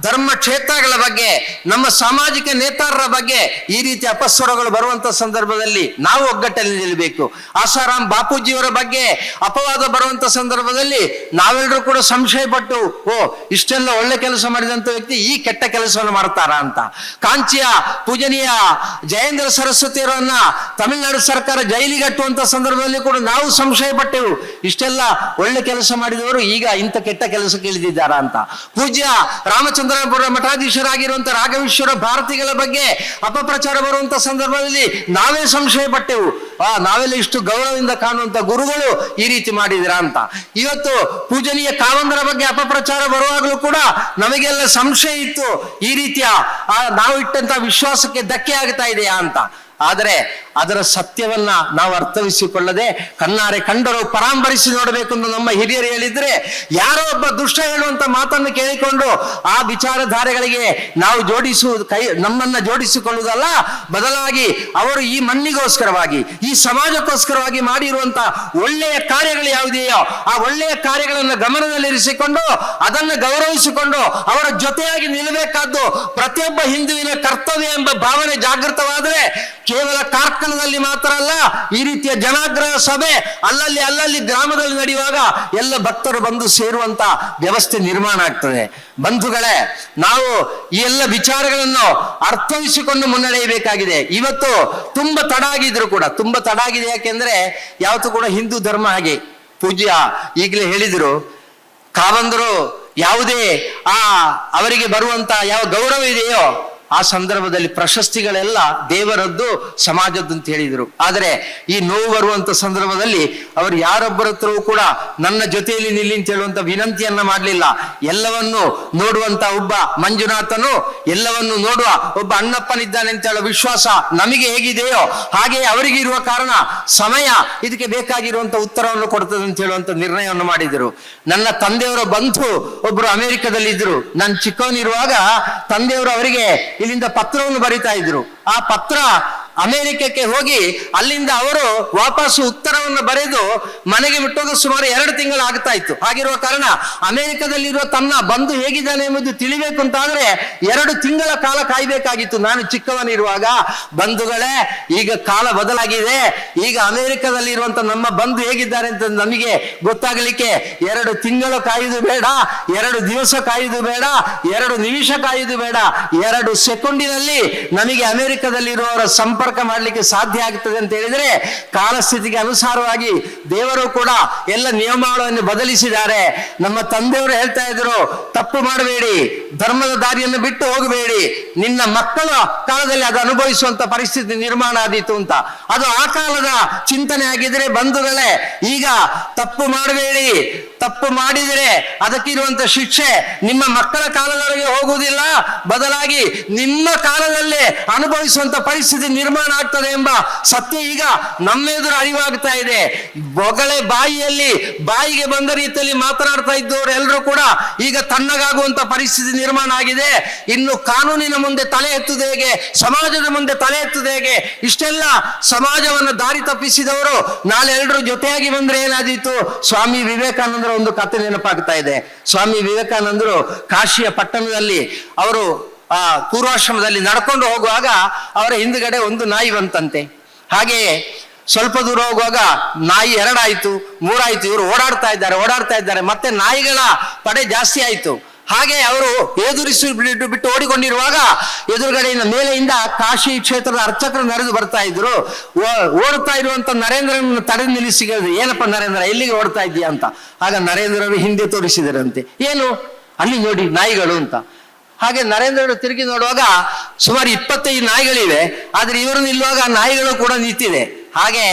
ಧರ್ಮ ಕ್ಷೇತ್ರಗಳ ಬಗ್ಗೆ, ನಮ್ಮ ಸಾಮಾಜಿಕ ನೇತಾರರ ಬಗ್ಗೆ ಈ ರೀತಿ ಅಪಸ್ವರಗಳು ಬರುವಂತ ಸಂದರ್ಭದಲ್ಲಿ ನಾವು ಒಗ್ಗಟ್ಟಲ್ಲಿ ನಿಲ್ಲಬೇಕು. ಆಸಾರಾಮ್ ಬಾಪೂಜಿಯವರ ಬಗ್ಗೆ ಅಪವಾದ ಬರುವಂತ ಸಂದರ್ಭದಲ್ಲಿ ನಾವೆಲ್ಲರೂ ಕೂಡ ಸಂಶಯ ಪಟ್ಟು ಓ, ಇಷ್ಟೆಲ್ಲ ಒಳ್ಳೆ ಕೆಲಸ ಮಾಡಿದಂತ ವ್ಯಕ್ತಿ ಈ ಕೆಟ್ಟ ಕೆಲಸವನ್ನು ಮಾಡ್ತಾರಾ ಅಂತ. ಕಾಂಚಿಯ ಪೂಜನೀಯ ಜಯೇಂದ್ರ ಸರಸ್ವತಿಯವರನ್ನ ತಮಿಳುನಾಡು ಸರ್ಕಾರ ಜೈಲಿಗೆ ಸಂದರ್ಭದಲ್ಲಿ ಕೂಡ ನಾವು ಸಂಶಯ ಪಟ್ಟೆವು ಇಷ್ಟೆಲ್ಲ ಒಳ್ಳೆ ಕೆಲಸ ಮಾಡಿದವರು ಈಗ ಇಂಥ ಕೆಟ್ಟ ಕೆಲಸಕ್ಕೆ ಇಳಿದಿದ್ದಾರಾ ಅಂತ. ಪೂಜ್ಯ ರಾಮಚಂದ್ರಪುರ ಮಠಾಧೀಶರಾಗಿರುವಂತ ರಾಘವೇಶ್ವರ ಭಾರತಿಗಳ ಬಗ್ಗೆ ಅಪಪ್ರಚಾರ ಬರುವಂತ ಸಂದರ್ಭದಲ್ಲಿ ನಾವೇ ಸಂಶಯ ಪಟ್ಟೆವು. ಆ, ನಾವೆಲ್ಲ ಇಷ್ಟು ಗೌರವದಿಂದ ಕಾಣುವಂತ ಗುರುಗಳು ಈ ರೀತಿ ಮಾಡಿದಿರಾ ಅಂತ. ಇವತ್ತು ಪೂಜನೀಯ ಕಾವಂದರ ಬಗ್ಗೆ ಅಪಪ್ರಚಾರ ಬರುವಾಗಲೂ ಕೂಡ ನಮಗೆಲ್ಲ ಸಂಶಯ ಇತ್ತು ಈ ರೀತಿಯ ನಾವು ಇಟ್ಟಂತ ವಿಶ್ವಾಸಕ್ಕೆ ಧಕ್ಕೆ ಆಗ್ತಾ ಇದೆಯಾ ಅಂತ. ಆದರೆ ಅದರ ಸತ್ಯವನ್ನ ನಾವು ಅರ್ಥವಿಸಿಕೊಳ್ಳದೆ ಕಣ್ಣಾರೆ ಕಂಡರು ಪರಾಂಬರಿಸಿ ನೋಡಬೇಕು ಎಂದು ನಮ್ಮ ಹಿರಿಯರು ಹೇಳಿದ್ರೆ ಯಾರೋ ಒಬ್ಬ ದುಷ್ಟ ಹೇಳುವಂತ ಮಾತನ್ನು ಕೇಳಿಕೊಂಡು ಆ ವಿಚಾರಧಾರೆಗಳಿಗೆ ನಾವು ಜೋಡಿಸುವುದು ಕೈ, ನಮ್ಮನ್ನ ಜೋಡಿಸಿಕೊಳ್ಳುವುದಲ್ಲ, ಬದಲಾಗಿ ಅವರು ಈ ಮಣ್ಣಿಗೋಸ್ಕರವಾಗಿ, ಈ ಸಮಾಜಕ್ಕೋಸ್ಕರವಾಗಿ ಮಾಡಿರುವಂತ ಒಳ್ಳೆಯ ಕಾರ್ಯಗಳು ಯಾವುದೆಯೋ ಆ ಒಳ್ಳೆಯ ಕಾರ್ಯಗಳನ್ನು ಗಮನದಲ್ಲಿರಿಸಿಕೊಂಡು ಅದನ್ನು ಗೌರವಿಸಿಕೊಂಡು ಅವರ ಜೊತೆಯಾಗಿ ನಿಲ್ಲಬೇಕಾದ್ದು ಪ್ರತಿಯೊಬ್ಬ ಹಿಂದುವಿನ ಕರ್ತವ್ಯ ಎಂಬ ಭಾವನೆ ಜಾಗೃತವಾದರೆ ಕೇವಲ ಕಾರ್ಖಾನದಲ್ಲಿ ಮಾತ್ರ ಅಲ್ಲ, ಈ ರೀತಿಯ ಜನಾಗ್ರಹ ಸಭೆ ಅಲ್ಲಲ್ಲಿ ಅಲ್ಲಲ್ಲಿ ಗ್ರಾಮದಲ್ಲಿ ನಡೆಯುವಾಗ ಎಲ್ಲ ಭಕ್ತರು ಬಂದು ಸೇರುವಂತ ವ್ಯವಸ್ಥೆ ನಿರ್ಮಾಣ ಆಗ್ತದೆ. ಬಂಧುಗಳೇ, ನಾವು ಈ ಎಲ್ಲ ವಿಚಾರಗಳನ್ನು ಅರ್ಥೈಸಿಕೊಂಡು ಮುನ್ನಡೆಯಬೇಕಾಗಿದೆ. ಇವತ್ತು ತುಂಬಾ ತಡ ಆಗಿದ್ರು ಕೂಡ, ತುಂಬಾ ತಡ ಆಗಿದೆ ಯಾಕೆಂದ್ರೆ ಯಾವತ್ತು ಕೂಡ ಹಿಂದೂ ಧರ್ಮ ಹಾಗೆ. ಪೂಜ್ಯ ಈಗಲೇ ಹೇಳಿದ್ರು, ಕಾವಂದರು ಯಾವುದೇ ಆ ಅವರಿಗೆ ಬರುವಂತ ಯಾವ ಗೌರವ ಇದೆಯೋ ಆ ಸಂದರ್ಭದಲ್ಲಿ ಪ್ರಶಸ್ತಿಗಳೆಲ್ಲ ದೇವರದ್ದು, ಸಮಾಜದ್ದು ಅಂತ ಹೇಳಿದರು. ಆದರೆ ಈ ನೋವು ಬರುವಂತ ಸಂದರ್ಭದಲ್ಲಿ ಅವರು ಯಾರೊಬ್ಬರ ಹತ್ರವೂ ಕೂಡ ನನ್ನ ಜೊತೆಯಲ್ಲಿ ನಿಲ್ಲಿ ಅಂತ ಹೇಳುವಂತ ವಿನಂತಿಯನ್ನ ಮಾಡಲಿಲ್ಲ. ಎಲ್ಲವನ್ನು ನೋಡುವಂತ ಒಬ್ಬ ಮಂಜುನಾಥನು, ಎಲ್ಲವನ್ನು ನೋಡುವ ಒಬ್ಬ ಅಣ್ಣಪ್ಪನಿದ್ದಾನೆ ಅಂತ ಹೇಳೋ ವಿಶ್ವಾಸ ನಮಗೆ ಹೇಗಿದೆಯೋ ಹಾಗೆ ಅವರಿಗೆ ಇರುವ ಕಾರಣ ಸಮಯ ಇದಕ್ಕೆ ಬೇಕಾಗಿರುವಂತ ಉತ್ತರವನ್ನು ಕೊಡ್ತದೆ ಅಂತ ಹೇಳುವಂತ ನಿರ್ಣಯವನ್ನು ಮಾಡಿದರು. ನನ್ನ ತಂದೆಯವರ ಬಂಧು ಒಬ್ಬರು ಅಮೆರಿಕದಲ್ಲಿ ಇದ್ರು ನಾನು ಚಿಕ್ಕವನಿರುವಾಗ ತಂದೆಯವರು ಅವರಿಗೆ ಇಲ್ಲಿಂದ ಪತ್ರವನ್ನು ಬರಿತಾ ಇದ್ರು. ಆ ಪತ್ರ ಅಮೆರಿಕಕ್ಕೆ ಹೋಗಿ ಅಲ್ಲಿಂದ ಅವರು ವಾಪಸ್ಸು ಉತ್ತರವನ್ನು ಬರೆದು ಮನೆಗೆ ಬಿಟ್ಟೋದು ಸುಮಾರು ಎರಡು ತಿಂಗಳು ಆಗ್ತಾ ಇತ್ತು ಹಾಗಿರುವ ಕಾರಣ ಅಮೆರಿಕದಲ್ಲಿರುವ ತನ್ನ ಬಂಧು ಹೇಗಿದ್ದಾನೆ ಎಂಬುದು ತಿಳಿಬೇಕು ಅಂತ ಆದ್ರೆ ಎರಡು ತಿಂಗಳ ಕಾಲ ಕಾಯ್ಬೇಕಾಗಿತ್ತು. ನಾನು ಚಿಕ್ಕವನಿರುವಾಗ ಬಂಧುಗಳೇ, ಈಗ ಕಾಲ ಬದಲಾಗಿದೆ. ಈಗ ಅಮೆರಿಕದಲ್ಲಿ ಇರುವಂತ ನಮ್ಮ ಬಂಧು ಹೇಗಿದ್ದಾರೆ ಅಂತ ನಮಗೆ ಗೊತ್ತಾಗಲಿಕ್ಕೆ ಎರಡು ತಿಂಗಳು ಕಾಯುವುದು ಬೇಡ, ಎರಡು ದಿವಸ ಕಾಯುದು ಬೇಡ, ಎರಡು ನಿಮಿಷ ಕಾಯುವುದು ಬೇಡ. ಎರಡು ಸೆಕೆಂಡಿನಲ್ಲಿ ನಮಗೆ ಅಮೆರಿಕದಲ್ಲಿರುವವರ ಸಂಪರ್ಕ ಮಾಡಲಿಕ್ಕೆ ಸಾಧ್ಯ ಆಗ್ತದೆ ಅಂತ ಹೇಳಿದ್ರೆ ಕಾಲಸ್ಥಿತಿಗೆ ಅನುಸಾರವಾಗಿ ದೇವರು ಕೂಡ ಎಲ್ಲ ನಿಯಮಗಳನ್ನು ಬದಲಿಸಿದ್ದಾರೆ. ನಮ್ಮ ತಂದೆಯವರು ಹೇಳ್ತಾ ಇದ್ರು, ತಪ್ಪು ಮಾಡಬೇಡಿ, ಧರ್ಮದ ದಾರಿಯನ್ನು ಬಿಟ್ಟು ಹೋಗಬೇಡಿ, ನಿನ್ನ ಮಕ್ಕಳ ಕಾಲದಲ್ಲಿ ಅದು ಅನುಭವಿಸುವಂತ ಪರಿಸ್ಥಿತಿ ನಿರ್ಮಾಣ ಆದೀತು ಅಂತ. ಅದು ಆ ಕಾಲದ ಚಿಂತನೆ ಆಗಿದ್ರೆ ಬಂಧುಗಳೇ, ಈಗ ತಪ್ಪು ಮಾಡಬೇಡಿ, ತಪ್ಪು ಮಾಡಿದರೆ ಅದಕ್ಕಿರುವಂತ ಶಿಕ್ಷೆ ನಿಮ್ಮ ಮಕ್ಕಳ ಕಾಲದವರೆಗೆ ಹೋಗುವುದಿಲ್ಲ, ಬದಲಾಗಿ ನಿಮ್ಮ ಕಾಲದಲ್ಲೇ ಅನುಭವಿಸುವಂತ ಪರಿಸ್ಥಿತಿ ನಿರ್ಮಾಣ ಆಗ್ತದೆ ಎಂಬ ಸತ್ಯ ಈಗ ನಮ್ಮೆದುರು ಅರಿವಾಗ್ತಾ ಇದೆ. ಬೊಗಳೆ ಬಾಯಿಯಲ್ಲಿ ಬಾಯಿಗೆ ಬಂದ ರೀತಿಯಲ್ಲಿ ಮಾತನಾಡ್ತಾ ಇದ್ದವರು ಎಲ್ಲರೂ ಕೂಡ ಈಗ ತಣ್ಣಗಾಗುವಂತ ಪರಿಸ್ಥಿತಿ ನಿರ್ಮಾಣ ಆಗಿದೆ. ಇನ್ನು ಕಾನೂನಿನ ಮುಂದೆ ತಲೆ ಎತ್ತುವುದು ಹೇಗೆ, ಸಮಾಜದ ಮುಂದೆ ತಲೆ ಎತ್ತುವುದು ಹೇಗೆ, ಇಷ್ಟೆಲ್ಲ ಸಮಾಜವನ್ನು ದಾರಿ ತಪ್ಪಿಸಿದವರು ನಾಳೆ ಎಲ್ಲರೂ ಜೊತೆಯಾಗಿ ಬಂದ್ರೆ ಏನಾದೀತು? ಸ್ವಾಮಿ ವಿವೇಕಾನಂದರ ಒಂದು ಕತೆ ನೆನಪಾಗ್ತಾ ಇದೆ. ಸ್ವಾಮಿ ವಿವೇಕಾನಂದರು ಕಾಶಿಯ ಪಟ್ಟಣದಲ್ಲಿ ಅವರು ಆ ಪೂರ್ವಾಶ್ರಮದಲ್ಲಿ ನಡ್ಕೊಂಡು ಹೋಗುವಾಗ ಅವರ ಹಿಂದುಗಡೆ ಒಂದು ನಾಯಿ ಬಂತಂತೆ. ಹಾಗೆಯೇ ಸ್ವಲ್ಪ ದೂರ ಹೋಗುವಾಗ ನಾಯಿ ಎರಡಾಯ್ತು, ಮೂರಾಯ್ತು, ಇವರು ಓಡಾಡ್ತಾ ಇದ್ದಾರೆ ಓಡಾಡ್ತಾ ಇದ್ದಾರೆ, ಮತ್ತೆ ನಾಯಿಗಳ ಪಡೆ ಜಾಸ್ತಿ ಆಯ್ತು. ಹಾಗೆ ಅವರು ಎದುರಿಸಿ ಬಿಟ್ಟು ಬಿಟ್ಟು ಓಡಿಕೊಂಡಿರುವಾಗ ಎದುರುಗಡೆಯಿಂದ ಮೇಲೆಯಿಂದ ಕಾಶಿ ಕ್ಷೇತ್ರದ ಅರ್ಚಕರು ನಡೆದು ಬರ್ತಾ ಇದ್ರು. ಓಡ್ತಾ ಇರುವಂತ ನರೇಂದ್ರನ ತಡೆದು ನಿಲ್ಲಿಸಿ ಏನಪ್ಪ ನರೇಂದ್ರ, ಎಲ್ಲಿಗೆ ಓಡ್ತಾ ಇದ್ದೀಯ ಅಂತ. ಆಗ ನರೇಂದ್ರರು ಹಿಂದೆ ತೋರಿಸಿದರಂತೆ. ಏನು? ಅಲ್ಲಿ ನೋಡಿ ನಾಯಿಗಳು ಅಂತ. ಹಾಗೆ ನರೇಂದ್ರರು ತಿರುಗಿ ನೋಡುವಾಗ ಸುಮಾರು ಇಪ್ಪತ್ತೈದು ನಾಯಿಗಳಿವೆ, ಆದರೆ ಇವರು ನಿಲ್ಲುವಾಗ ನಾಯಿಗಳು ಕೂಡ ನಿಂತಿದೆ ಹಾಗೆ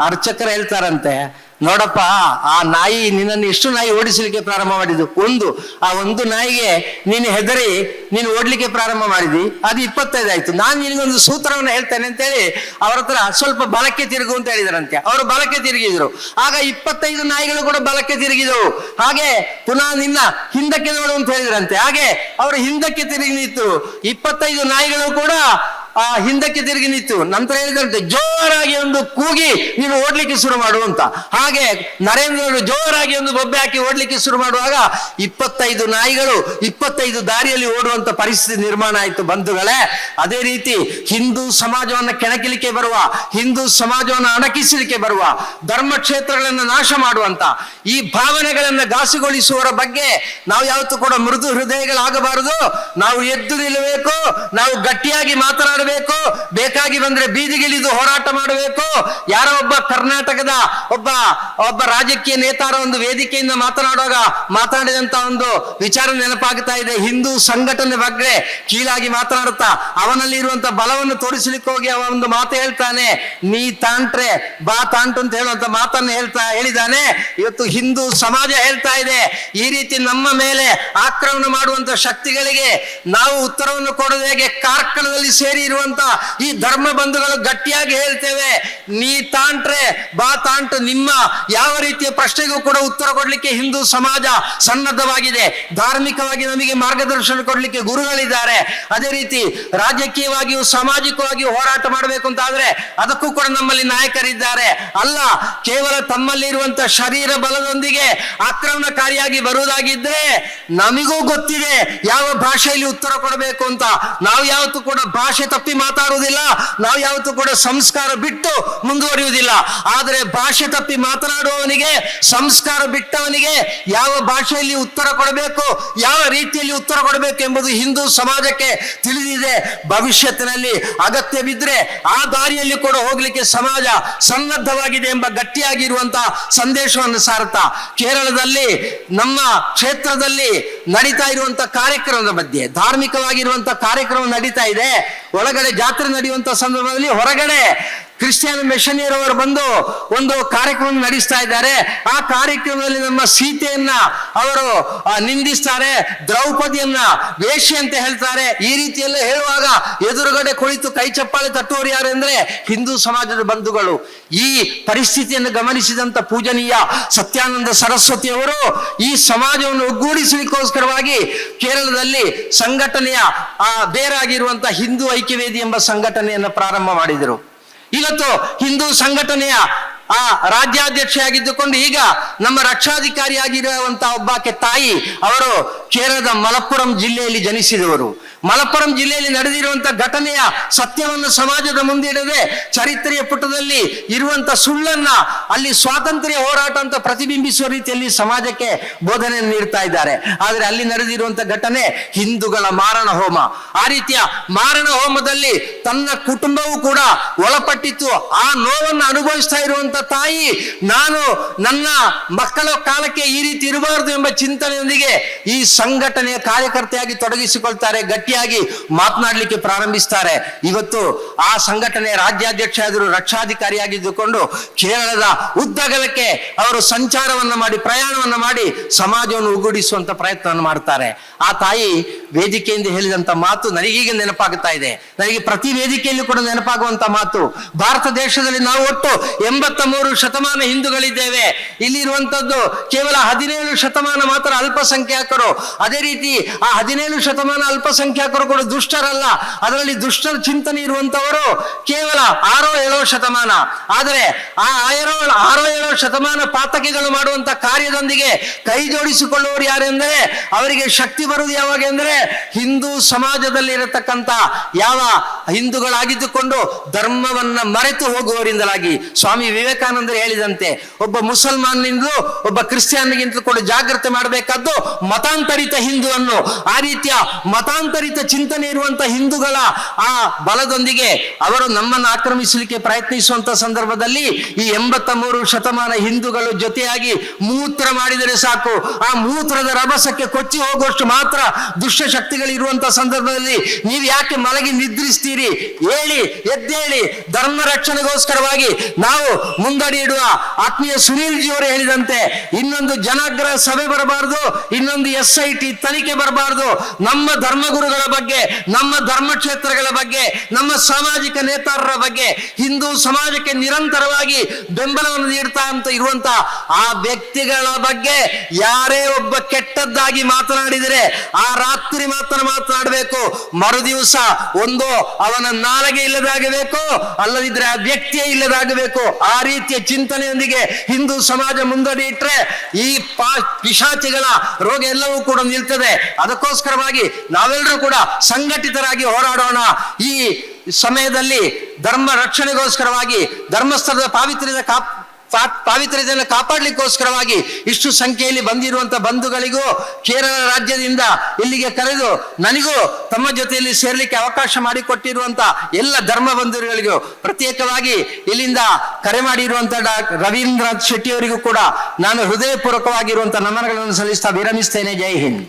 ಅರ್ಚಕರು ಹೇಳ್ತಾರಂತೆ ನೋಡಪ್ಪ, ಆ ನಾಯಿ ನಿನ್ನನ್ನು ಎಷ್ಟು ನಾಯಿ ಓಡಿಸಲಿಕ್ಕೆ ಪ್ರಾರಂಭ ಮಾಡಿದ್ದು? ಒಂದು. ಆ ಒಂದು ನಾಯಿಗೆ ನೀನು ಹೆದರಿ, ನೀನು ಓಡ್ಲಿಕ್ಕೆ ಪ್ರಾರಂಭ ಮಾಡಿದಿ. ಅದು ಇಪ್ಪತ್ತೈದು ಆಯ್ತು. ನಾನು ನಿನಗೊಂದು ಸೂತ್ರವನ್ನು ಹೇಳ್ತೇನೆ ಅಂತೇಳಿ ಅವ್ರ ಹತ್ರ ಸ್ವಲ್ಪ ಬಲಕ್ಕೆ ತಿರುಗು ಅಂತ ಹೇಳಿದರಂತೆ. ಅವರು ಬಲಕ್ಕೆ ತಿರುಗಿದ್ರು. ಆಗ ಇಪ್ಪತ್ತೈದು ನಾಯಿಗಳು ಕೂಡ ಬಲಕ್ಕೆ ತಿರುಗಿದವು. ಹಾಗೆ ಪುನಃ ನಿನ್ನ ಹಿಂದಕ್ಕೆ ನೋಡು ಅಂತ ಹೇಳಿದ್ರಂತೆ. ಹಾಗೆ ಅವರು ಹಿಂದಕ್ಕೆ ತಿರುಗಿ ನಿಂತು ಇಪ್ಪತ್ತೈದು ನಾಯಿಗಳು ಕೂಡ ಆ ಹಿಂದಕ್ಕೆ ತಿರುಗಿ ನಿಂತು ನಂತರ ಹೇಳಿದಂತೆ, ಜೋರಾಗಿ ಒಂದು ಕೂಗಿ ನೀನು ಓಡ್ಲಿಕ್ಕೆ ಶುರು ಮಾಡು ಅಂತ. ಹಾಗೆ ನರೇಂದ್ರ ಜೋರಾಗಿ ಒಂದು ಬೊಬ್ಬೆ ಹಾಕಿ ಓಡ್ಲಿಕ್ಕೆ ಶುರು ಮಾಡುವಾಗ ಇಪ್ಪತ್ತೈದು ನಾಯಿಗಳು ಇಪ್ಪತ್ತೈದು ದಾರಿಯಲ್ಲಿ ಓಡುವಂತ ಪರಿಸ್ಥಿತಿ ನಿರ್ಮಾಣ ಆಯಿತು ಬಂಧುಗಳೇ. ಅದೇ ರೀತಿ ಹಿಂದೂ ಸಮಾಜವನ್ನು ಕೆಣಕಿಲಿಕ್ಕೆ ಬರುವ, ಹಿಂದೂ ಸಮಾಜವನ್ನು ಅಣಕಿಸಲಿಕ್ಕೆ ಬರುವ ಧರ್ಮ ಕ್ಷೇತ್ರಗಳನ್ನು ನಾಶ ಮಾಡುವಂತ, ಈ ಭಾವನೆಗಳನ್ನು ಘಾಸಿಗೊಳಿಸುವವರ ಬಗ್ಗೆ ನಾವು ಯಾವತ್ತೂ ಕೂಡ ಮೃದು ಹೃದಯಗಳಾಗಬಾರದು. ನಾವು ಎದ್ದು ನಿಲ್ಲಬೇಕು, ನಾವು ಗಟ್ಟಿಯಾಗಿ ಮಾತನಾಡಬೇಕು ಬೇಕಾಗಿ ಬಂದ್ರೆ ಬೀದಿಗಿಳಿದು ಹೋರಾಟ ಮಾಡಬೇಕು. ಯಾರೋ ಒಬ್ಬ ಕರ್ನಾಟಕದ ಒಬ್ಬ ಒಬ್ಬ ರಾಜಕೀಯ ನೇತಾರ ಒಂದು ವೇದಿಕೆಯಿಂದ ಮಾತನಾಡುವಾಗ ಮಾತನಾಡಿದಂತ ಒಂದು ವಿಚಾರ ನೆನಪಾಗ್ತಾ ಇದೆ. ಹಿಂದೂ ಸಂಘಟನೆ ಬಗ್ಗೆ ಕೀಳಾಗಿ ಮಾತನಾಡುತ್ತಾ, ಅವನಲ್ಲಿ ಇರುವಂತ ಬಲವನ್ನು ತೋರಿಸಲಿಕ್ಕೆ ಹೋಗಿ ಅವ ಒಂದು ಮಾತು ಹೇಳ್ತಾನೆ. ನೀ ತಾಂಟ್ರೆ, ಬಾ ತಾಂಟು ಅಂತ ಹೇಳುವಂತ ಮಾತನ್ನು ಹೇಳ್ತಾ ಹೇಳಿದಾನೆ. ಇವತ್ತು ಹಿಂದೂ ಸಮಾಜ ಹೇಳ್ತಾ ಇದೆ. ಈ ರೀತಿ ನಮ್ಮ ಮೇಲೆ ಆಕ್ರಮಣ ಮಾಡುವಂತ ಶಕ್ತಿಗಳಿಗೆ ನಾವು ಉತ್ತರವನ್ನು ಕೊಡೋದು ಹೇಗೆ ಕಾರ್ಕಳದಲ್ಲಿ ಸೇರಿ ಇರುವಂತ ಈ ಧರ್ಮ ಬಂಧುಗಳು ಗಟ್ಟಿಯಾಗಿ ಹೇಳ್ತೇವೆ. ನೀ ತಾಂಟ್ರೆ, ಬಾ ತಾಂಟು ನಿಮ್ಮ ಯಾವ ರೀತಿಯ ಪ್ರಶ್ನೆಗೂ ಕೂಡ ಉತ್ತರ ಕೊಡ್ಲಿಕ್ಕೆ ಹಿಂದೂ ಸಮಾಜ ಸನ್ನದ್ಧವಾಗಿದೆ. ಧಾರ್ಮಿಕವಾಗಿ ನಮಗೆ ಮಾರ್ಗದರ್ಶನ ಕೊಡ್ಲಿಕ್ಕೆ ಗುರುಗಳಿದ್ದಾರೆ. ಅದೇ ರೀತಿ ರಾಜಕೀಯವಾಗಿಯೂ ಸಾಮಾಜಿಕವಾಗಿಯೂ ಹೋರಾಟ ಮಾಡಬೇಕು ಅಂತ ಆದ್ರೆ ಅದಕ್ಕೂ ಕೂಡ ನಮ್ಮಲ್ಲಿ ನಾಯಕರಿದ್ದಾರೆ. ಅಲ್ಲ, ಕೇವಲ ತಮ್ಮಲ್ಲಿರುವಂತ ಶರೀರ ಬಲದೊಂದಿಗೆ ಆಕ್ರಮಣಕಾರಿಯಾಗಿ ಬರುವುದಾಗಿದ್ರೆ ನಮಗೂ ಗೊತ್ತಿದೆ ಯಾವ ಭಾಷೆಯಲ್ಲಿ ಉತ್ತರ ಕೊಡಬೇಕು ಅಂತ. ನಾವು ಯಾವತ್ತೂ ಕೂಡ ಭಾಷೆ ಮಾತಾಡುವುದಿಲ್ಲ. ನಾವು ಯಾವತ್ತೂ ಕೂಡ ಸಂಸ್ಕಾರ ಬಿಟ್ಟು ಮುಂದುವರಿಯುವುದಿಲ್ಲ. ಆದರೆ ಭಾಷೆ ತಪ್ಪಿ ಮಾತನಾಡುವವನಿಗೆ, ಸಂಸ್ಕಾರ ಬಿಟ್ಟವನಿಗೆ ಯಾವ ಭಾಷೆಯಲ್ಲಿ ಉತ್ತರ ಕೊಡಬೇಕು, ಯಾವ ರೀತಿಯಲ್ಲಿ ಉತ್ತರ ಕೊಡಬೇಕು ಎಂಬುದು ಹಿಂದೂ ಸಮಾಜಕ್ಕೆ ತಿಳಿದಿದೆ. ಭವಿಷ್ಯತ್ತಿನಲ್ಲಿ ಅಗತ್ಯ ಬಿದ್ದರೆ ಆ ದಾರಿಯಲ್ಲಿ ಕೂಡ ಹೋಗ್ಲಿಕ್ಕೆ ಸಮಾಜ ಸನ್ನದ್ಧವಾಗಿದೆ ಎಂಬ ಗಟ್ಟಿಯಾಗಿರುವಂತಹ ಸಂದೇಶವನ್ನು ಸಾರುತ್ತಾ, ಕೇರಳದಲ್ಲಿ, ನಮ್ಮ ಕ್ಷೇತ್ರದಲ್ಲಿ ನಡೀತಾ ಇರುವಂತಹ ಕಾರ್ಯಕ್ರಮದ ಮಧ್ಯೆ, ಧಾರ್ಮಿಕವಾಗಿರುವಂತ ಕಾರ್ಯಕ್ರಮ ನಡೀತಾ ಇದೆ. ಒಳಗಡೆ ಜಾತ್ರೆ ನಡೆಯುವಂತ ಸಂದರ್ಭದಲ್ಲಿ ಹೊರಗಡೆ ಕ್ರಿಶ್ಚಿಯನ್ ಮಿಷನಿಯರ್ ಅವರು ಬಂದು ಒಂದು ಕಾರ್ಯಕ್ರಮ ನಡೆಸ್ತಾ ಇದ್ದಾರೆ. ಆ ಕಾರ್ಯಕ್ರಮದಲ್ಲಿ ನಮ್ಮ ಸೀತೆಯನ್ನ ಅವರು ನಿಂದಿಸ್ತಾರೆ. ದ್ರೌಪದಿಯನ್ನ ವೇಷಿ ಅಂತ ಹೇಳ್ತಾರೆ. ಈ ರೀತಿಯೆಲ್ಲ ಹೇಳುವಾಗ ಎದುರುಗಡೆ ಕುಳಿತು ಕೈ ಚಪ್ಪಾಳೆ ತಟ್ಟುವರು ಯಾರು ಅಂದ್ರೆ ಹಿಂದೂ ಸಮಾಜದ ಬಂಧುಗಳು. ಈ ಪರಿಸ್ಥಿತಿಯನ್ನು ಗಮನಿಸಿದಂತ ಪೂಜನೀಯ ಸತ್ಯಾನಂದ ಸರಸ್ವತಿ ಅವರು ಈ ಸಮಾಜವನ್ನು ಒಗ್ಗೂಡಿಸಲಿಕ್ಕೋಸ್ಕರವಾಗಿ ಕೇರಳದಲ್ಲಿ ಸಂಘಟನೆಯ ಬೇರಾಗಿರುವಂತಹ ಹಿಂದೂ ಐಕ್ಯವೇದಿ ಎಂಬ ಸಂಘಟನೆಯನ್ನು ಪ್ರಾರಂಭ ಮಾಡಿದರು. ಇವತ್ತು ಹಿಂದೂ ಸಂಘಟನೆಯ, ಆ, ರಾಜ್ಯಾಧ್ಯಕ್ಷೆಯಾಗಿದ್ದುಕೊಂಡು ಈಗ ನಮ್ಮ ರಕ್ಷಾಧಿಕಾರಿಯಾಗಿರುವಂತಹ ಒಬ್ಬಾಕೆ ತಾಯಿ, ಅವರು ಕೇರಳದ ಮಲಪ್ಪುರಂ ಜಿಲ್ಲೆಯಲ್ಲಿ ಜನಿಸಿದವರು. ಮಲಪ್ಪುರಂ ಜಿಲ್ಲೆಯಲ್ಲಿ ನಡೆದಿರುವಂತಹ ಘಟನೆಯ ಸತ್ಯವನ್ನು ಸಮಾಜದ ಮುಂದಿಡದೆ ಚರಿತ್ರೆಯ ಪುಟದಲ್ಲಿ ಇರುವಂತ ಸುಳ್ಳನ್ನ ಅಲ್ಲಿ ಸ್ವಾತಂತ್ರ್ಯ ಹೋರಾಟ ಅಂತ ಪ್ರತಿಬಿಂಬಿಸುವ ರೀತಿಯಲ್ಲಿ ಸಮಾಜಕ್ಕೆ ಬೋಧನೆ ನೀಡ್ತಾ ಇದ್ದಾರೆ. ಆದರೆ ಅಲ್ಲಿ ನಡೆದಿರುವಂತ ಘಟನೆ ಹಿಂದೂಗಳ ಮಾರಣ ಹೋಮ. ಆ ರೀತಿಯ ಮಾರಣ ಹೋಮದಲ್ಲಿ ತನ್ನ ಕುಟುಂಬವೂ ಕೂಡ ಒಳಪಟ್ಟಿತ್ತು. ಆ ನೋವನ್ನು ಅನುಭವಿಸ್ತಾ ಇರುವಂತ ತಾಯಿ, ನಾನು ನನ್ನ ಮಕ್ಕಳ ಕಾಲಕ್ಕೆ ಈ ರೀತಿ ಇರಬಾರದು ಎಂಬ ಚಿಂತನೆಯೊಂದಿಗೆ ಈ ಸಂಘಟನೆಯ ಕಾರ್ಯಕರ್ತೆಯಾಗಿ ತೊಡಗಿಸಿಕೊಳ್ತಾರೆ ಗಟ್ಟಿಯಾಗಿ ಮಾತನಾಡಲಿಕ್ಕೆ ಪ್ರಾರಂಭಿಸ್ತಾರೆ. ಇವತ್ತು ಆ ಸಂಘಟನೆ ರಾಜ್ಯಾಧ್ಯಕ್ಷ ಆದರೂ ರಕ್ಷಾಧಿಕಾರಿಯಾಗಿದ್ದುಕೊಂಡು ಕೇರಳದ ಉದ್ದಗಲಕ್ಕೆ ಅವರು ಸಂಚಾರವನ್ನ ಮಾಡಿ, ಪ್ರಯಾಣವನ್ನ ಮಾಡಿ ಸಮಾಜವನ್ನು ಒಗ್ಗೂಡಿಸುವಂತ ಪ್ರಯತ್ನವನ್ನು ಮಾಡ್ತಾರೆ. ಆ ತಾಯಿ ವೇದಿಕೆಯಿಂದ ಹೇಳಿದಂತ ಮಾತು ನನಗೀಗ ನೆನಪಾಗುತ್ತಾ ಇದೆ. ನನಗೆ ಪ್ರತಿ ವೇದಿಕೆಯಲ್ಲೂ ಕೂಡ ನೆನಪಾಗುವಂತ ಮಾತು. ಭಾರತ ದೇಶದಲ್ಲಿ ನಾವು ಒಟ್ಟು ಎಂಬತ್ತ ಮೂರು ಶತಮಾನ ಹಿಂದೂಗಳಿದ್ದೇವೆ. ಇಲ್ಲಿರುವಂತದ್ದು ಕೇವಲ ಹದಿನೇಳು ಶತಮಾನ ಮಾತ್ರ ಅಲ್ಪಸಂಖ್ಯಾತರು ಅದೇ ರೀತಿ ಆ ಹದಿನೇಳು ಶತಮಾನ ಅಲ್ಪಸಂಖ್ಯಾತರು ಕೂಡ ದುಷ್ಟರಲ್ಲ. ಅದರಲ್ಲಿ ದುಷ್ಟರ ಚಿಂತನೆ ಇರುವಂತವರು ಕೇವಲ ಆರೋ ಏಳೋ ಶತಮಾನ. ಆದರೆ ಆ ಆರೋ ಆರೋ ಏಳೋ ಶತಮಾನ ಪಾತಕಿಗಳು ಮಾಡುವಂತ ಕಾರ್ಯದೊಂದಿಗೆ ಕೈ ಜೋಡಿಸಿಕೊಳ್ಳುವವರು ಯಾರೆಂದರೆ, ಅವರಿಗೆ ಶಕ್ತಿ ಬರುವುದು ಯಾವಾಗ ಎಂದರೆ ಹಿಂದೂ ಸಮಾಜದಲ್ಲಿ ಇರತಕ್ಕಂತ ಯಾವ ಹಿಂದೂಗಳಾಗಿದ್ದುಕೊಂಡು ಧರ್ಮವನ್ನ ಮರೆತು ಹೋಗುವವರಿಂದಲಾಗಿ ಸ್ವಾಮಿ ವಿವೇಕಾನಂದರು ಹೇಳಿದಂತೆ ಒಬ್ಬ ಮುಸಲ್ಮಾನ್ನಿಂದಲೂ ಒಬ್ಬ ಕ್ರಿಶ್ಚಿಯನ್ಗಿಂತಲೂ ಕೂಡ ಜಾಗ್ರತೆ ಮಾಡಬೇಕಾದ್ದು ಮತಾಂತರಿತ ಹಿಂದೂವನ್ನು. ಆ ರೀತಿಯ ಮತಾಂತರಿತ ಚಿಂತನೆ ಇರುವಂತ ಹಿಂದೂಗಳ ಆ ಬಲದೊಂದಿಗೆ ಅವರು ನಮ್ಮನ್ನು ಆಕ್ರಮಿಸಲಿಕ್ಕೆ ಪ್ರಯತ್ನಿಸುವಂತ ಸಂದರ್ಭದಲ್ಲಿ ಈ ಎಂಬತ್ತ ಮೂರು ಶತಮಾನ ಹಿಂದೂಗಳು ಜೊತೆಯಾಗಿ ಮೂತ್ರ ಮಾಡಿದರೆ ಸಾಕು. ಆ ಮೂತ್ರದ ರಭಸಕ್ಕೆ ಕೊಚ್ಚಿ ಹೋಗುವಷ್ಟು ಮಾತ್ರ ದುಷ್ಟ ಶಕ್ತಿಗಳು ಇರುವಂತ ಸಂದರ್ಭದಲ್ಲಿ ನೀವು ಯಾಕೆ ಮಲಗಿ ನಿದ್ರಿಸ್ತೀರಿ? ಹೇಳಿ, ಎದ್ದೇಳಿ, ಧರ್ಮ ರಕ್ಷಣೆಗೋಸ್ಕರವಾಗಿ ನಾವು ಮುಂದಡಿ ಇಡುವ ಆತ್ಮೀಯ ಸುನೀಲ್ ಜಿ ಅವರು ಹೇಳಿದಂತೆ, ಇನ್ನೊಂದು ಜನಾಗ್ರಹ ಸಭೆ ಬರಬಾರದು, ಇನ್ನೊಂದು ಎಸ್ ಐ ಟಿ ತನಿಖೆ ಬರಬಾರದು. ನಮ್ಮ ಧರ್ಮಗುರುಗಳ ಬಗ್ಗೆ, ನಮ್ಮ ಧರ್ಮ ಕ್ಷೇತ್ರಗಳ ಬಗ್ಗೆ, ನಮ್ಮ ಸಾಮಾಜಿಕ ನೇತಾರರ ಬಗ್ಗೆ ಹಿಂದೂ ಸಮಾಜಕ್ಕೆ ನಿರಂತರವಾಗಿ ಬೆಂಬಲವನ್ನು ನೀಡ್ತಾ ಅಂತ ಇರುವಂತ ಆ ವ್ಯಕ್ತಿಗಳ ಬಗ್ಗೆ ಯಾರೇ ಒಬ್ಬ ಕೆಟ್ಟದ್ದಾಗಿ ಮಾತನಾಡಿದರೆ ಆ ರಾತ್ರಿ ಮಾತ್ರ ಮಾತನಾಡಬೇಕು. ಮರುದಿವಸ ಒಂದು ಅವನ ನಾಲಗೆ ಇಲ್ಲದಾಗಬೇಕು, ಅಲ್ಲದಿದ್ರೆ ಆ ವ್ಯಕ್ತಿಯೇ ಇಲ್ಲದಾಗಬೇಕು. ಆ ರೀತಿಯ ಚಿಂತನೆಯೊಂದಿಗೆ ಹಿಂದೂ ಸಮಾಜ ಮುಂದಡಿ ಇಟ್ರೆ ಈ ಪಿಶಾಚಿಗಳ ರೋಗ ಎಲ್ಲವೂ ಕೂಡ ನಿಲ್ತದೆ. ಅದಕ್ಕೋಸ್ಕರವಾಗಿ ನಾವೆಲ್ಲರೂ ಕೂಡ ಸಂಘಟಿತರಾಗಿ ಹೋರಾಡೋಣ. ಈ ಸಮಯದಲ್ಲಿ ಧರ್ಮ ರಕ್ಷಣೆಗೋಸ್ಕರವಾಗಿ ಧರ್ಮಸ್ಥಳದ ಪಾವಿತ್ರ್ಯದ ಕಾಪ್ ಪಾ- ಪಾವಿತ್ರ್ಯತೆಯನ್ನು ಕಾಪಾಡಲಿಕ್ಕೋಸ್ಕರವಾಗಿ ಇಷ್ಟು ಸಂಖ್ಯೆಯಲ್ಲಿ ಬಂದಿರುವಂತಹ ಬಂಧುಗಳಿಗೂ ಕೇರಳ ರಾಜ್ಯದಿಂದ ಇಲ್ಲಿಗೆ ಕರೆದು ನನಗೂ ತಮ್ಮ ಜೊತೆಯಲ್ಲಿ ಸೇರ್ಲಿಕ್ಕೆ ಅವಕಾಶ ಮಾಡಿಕೊಟ್ಟಿರುವಂತ ಎಲ್ಲ ಧರ್ಮ ಬಂಧುಗಳಿಗೂ ಪ್ರತ್ಯೇಕವಾಗಿ ಇಲ್ಲಿಂದ ಕರೆ ಮಾಡಿರುವಂತಹ ಡಾ ರವೀಂದ್ರನಾಥ್ ಶೆಟ್ಟಿ ಅವರಿಗೂ ಕೂಡ ನಾನು ಹೃದಯಪೂರ್ವಕವಾಗಿರುವಂತಹ ನಮನಗಳನ್ನು ಸಲ್ಲಿಸ್ತಾ ವಿರಮಿಸ್ತೇನೆ. ಜೈ ಹಿಂದ್.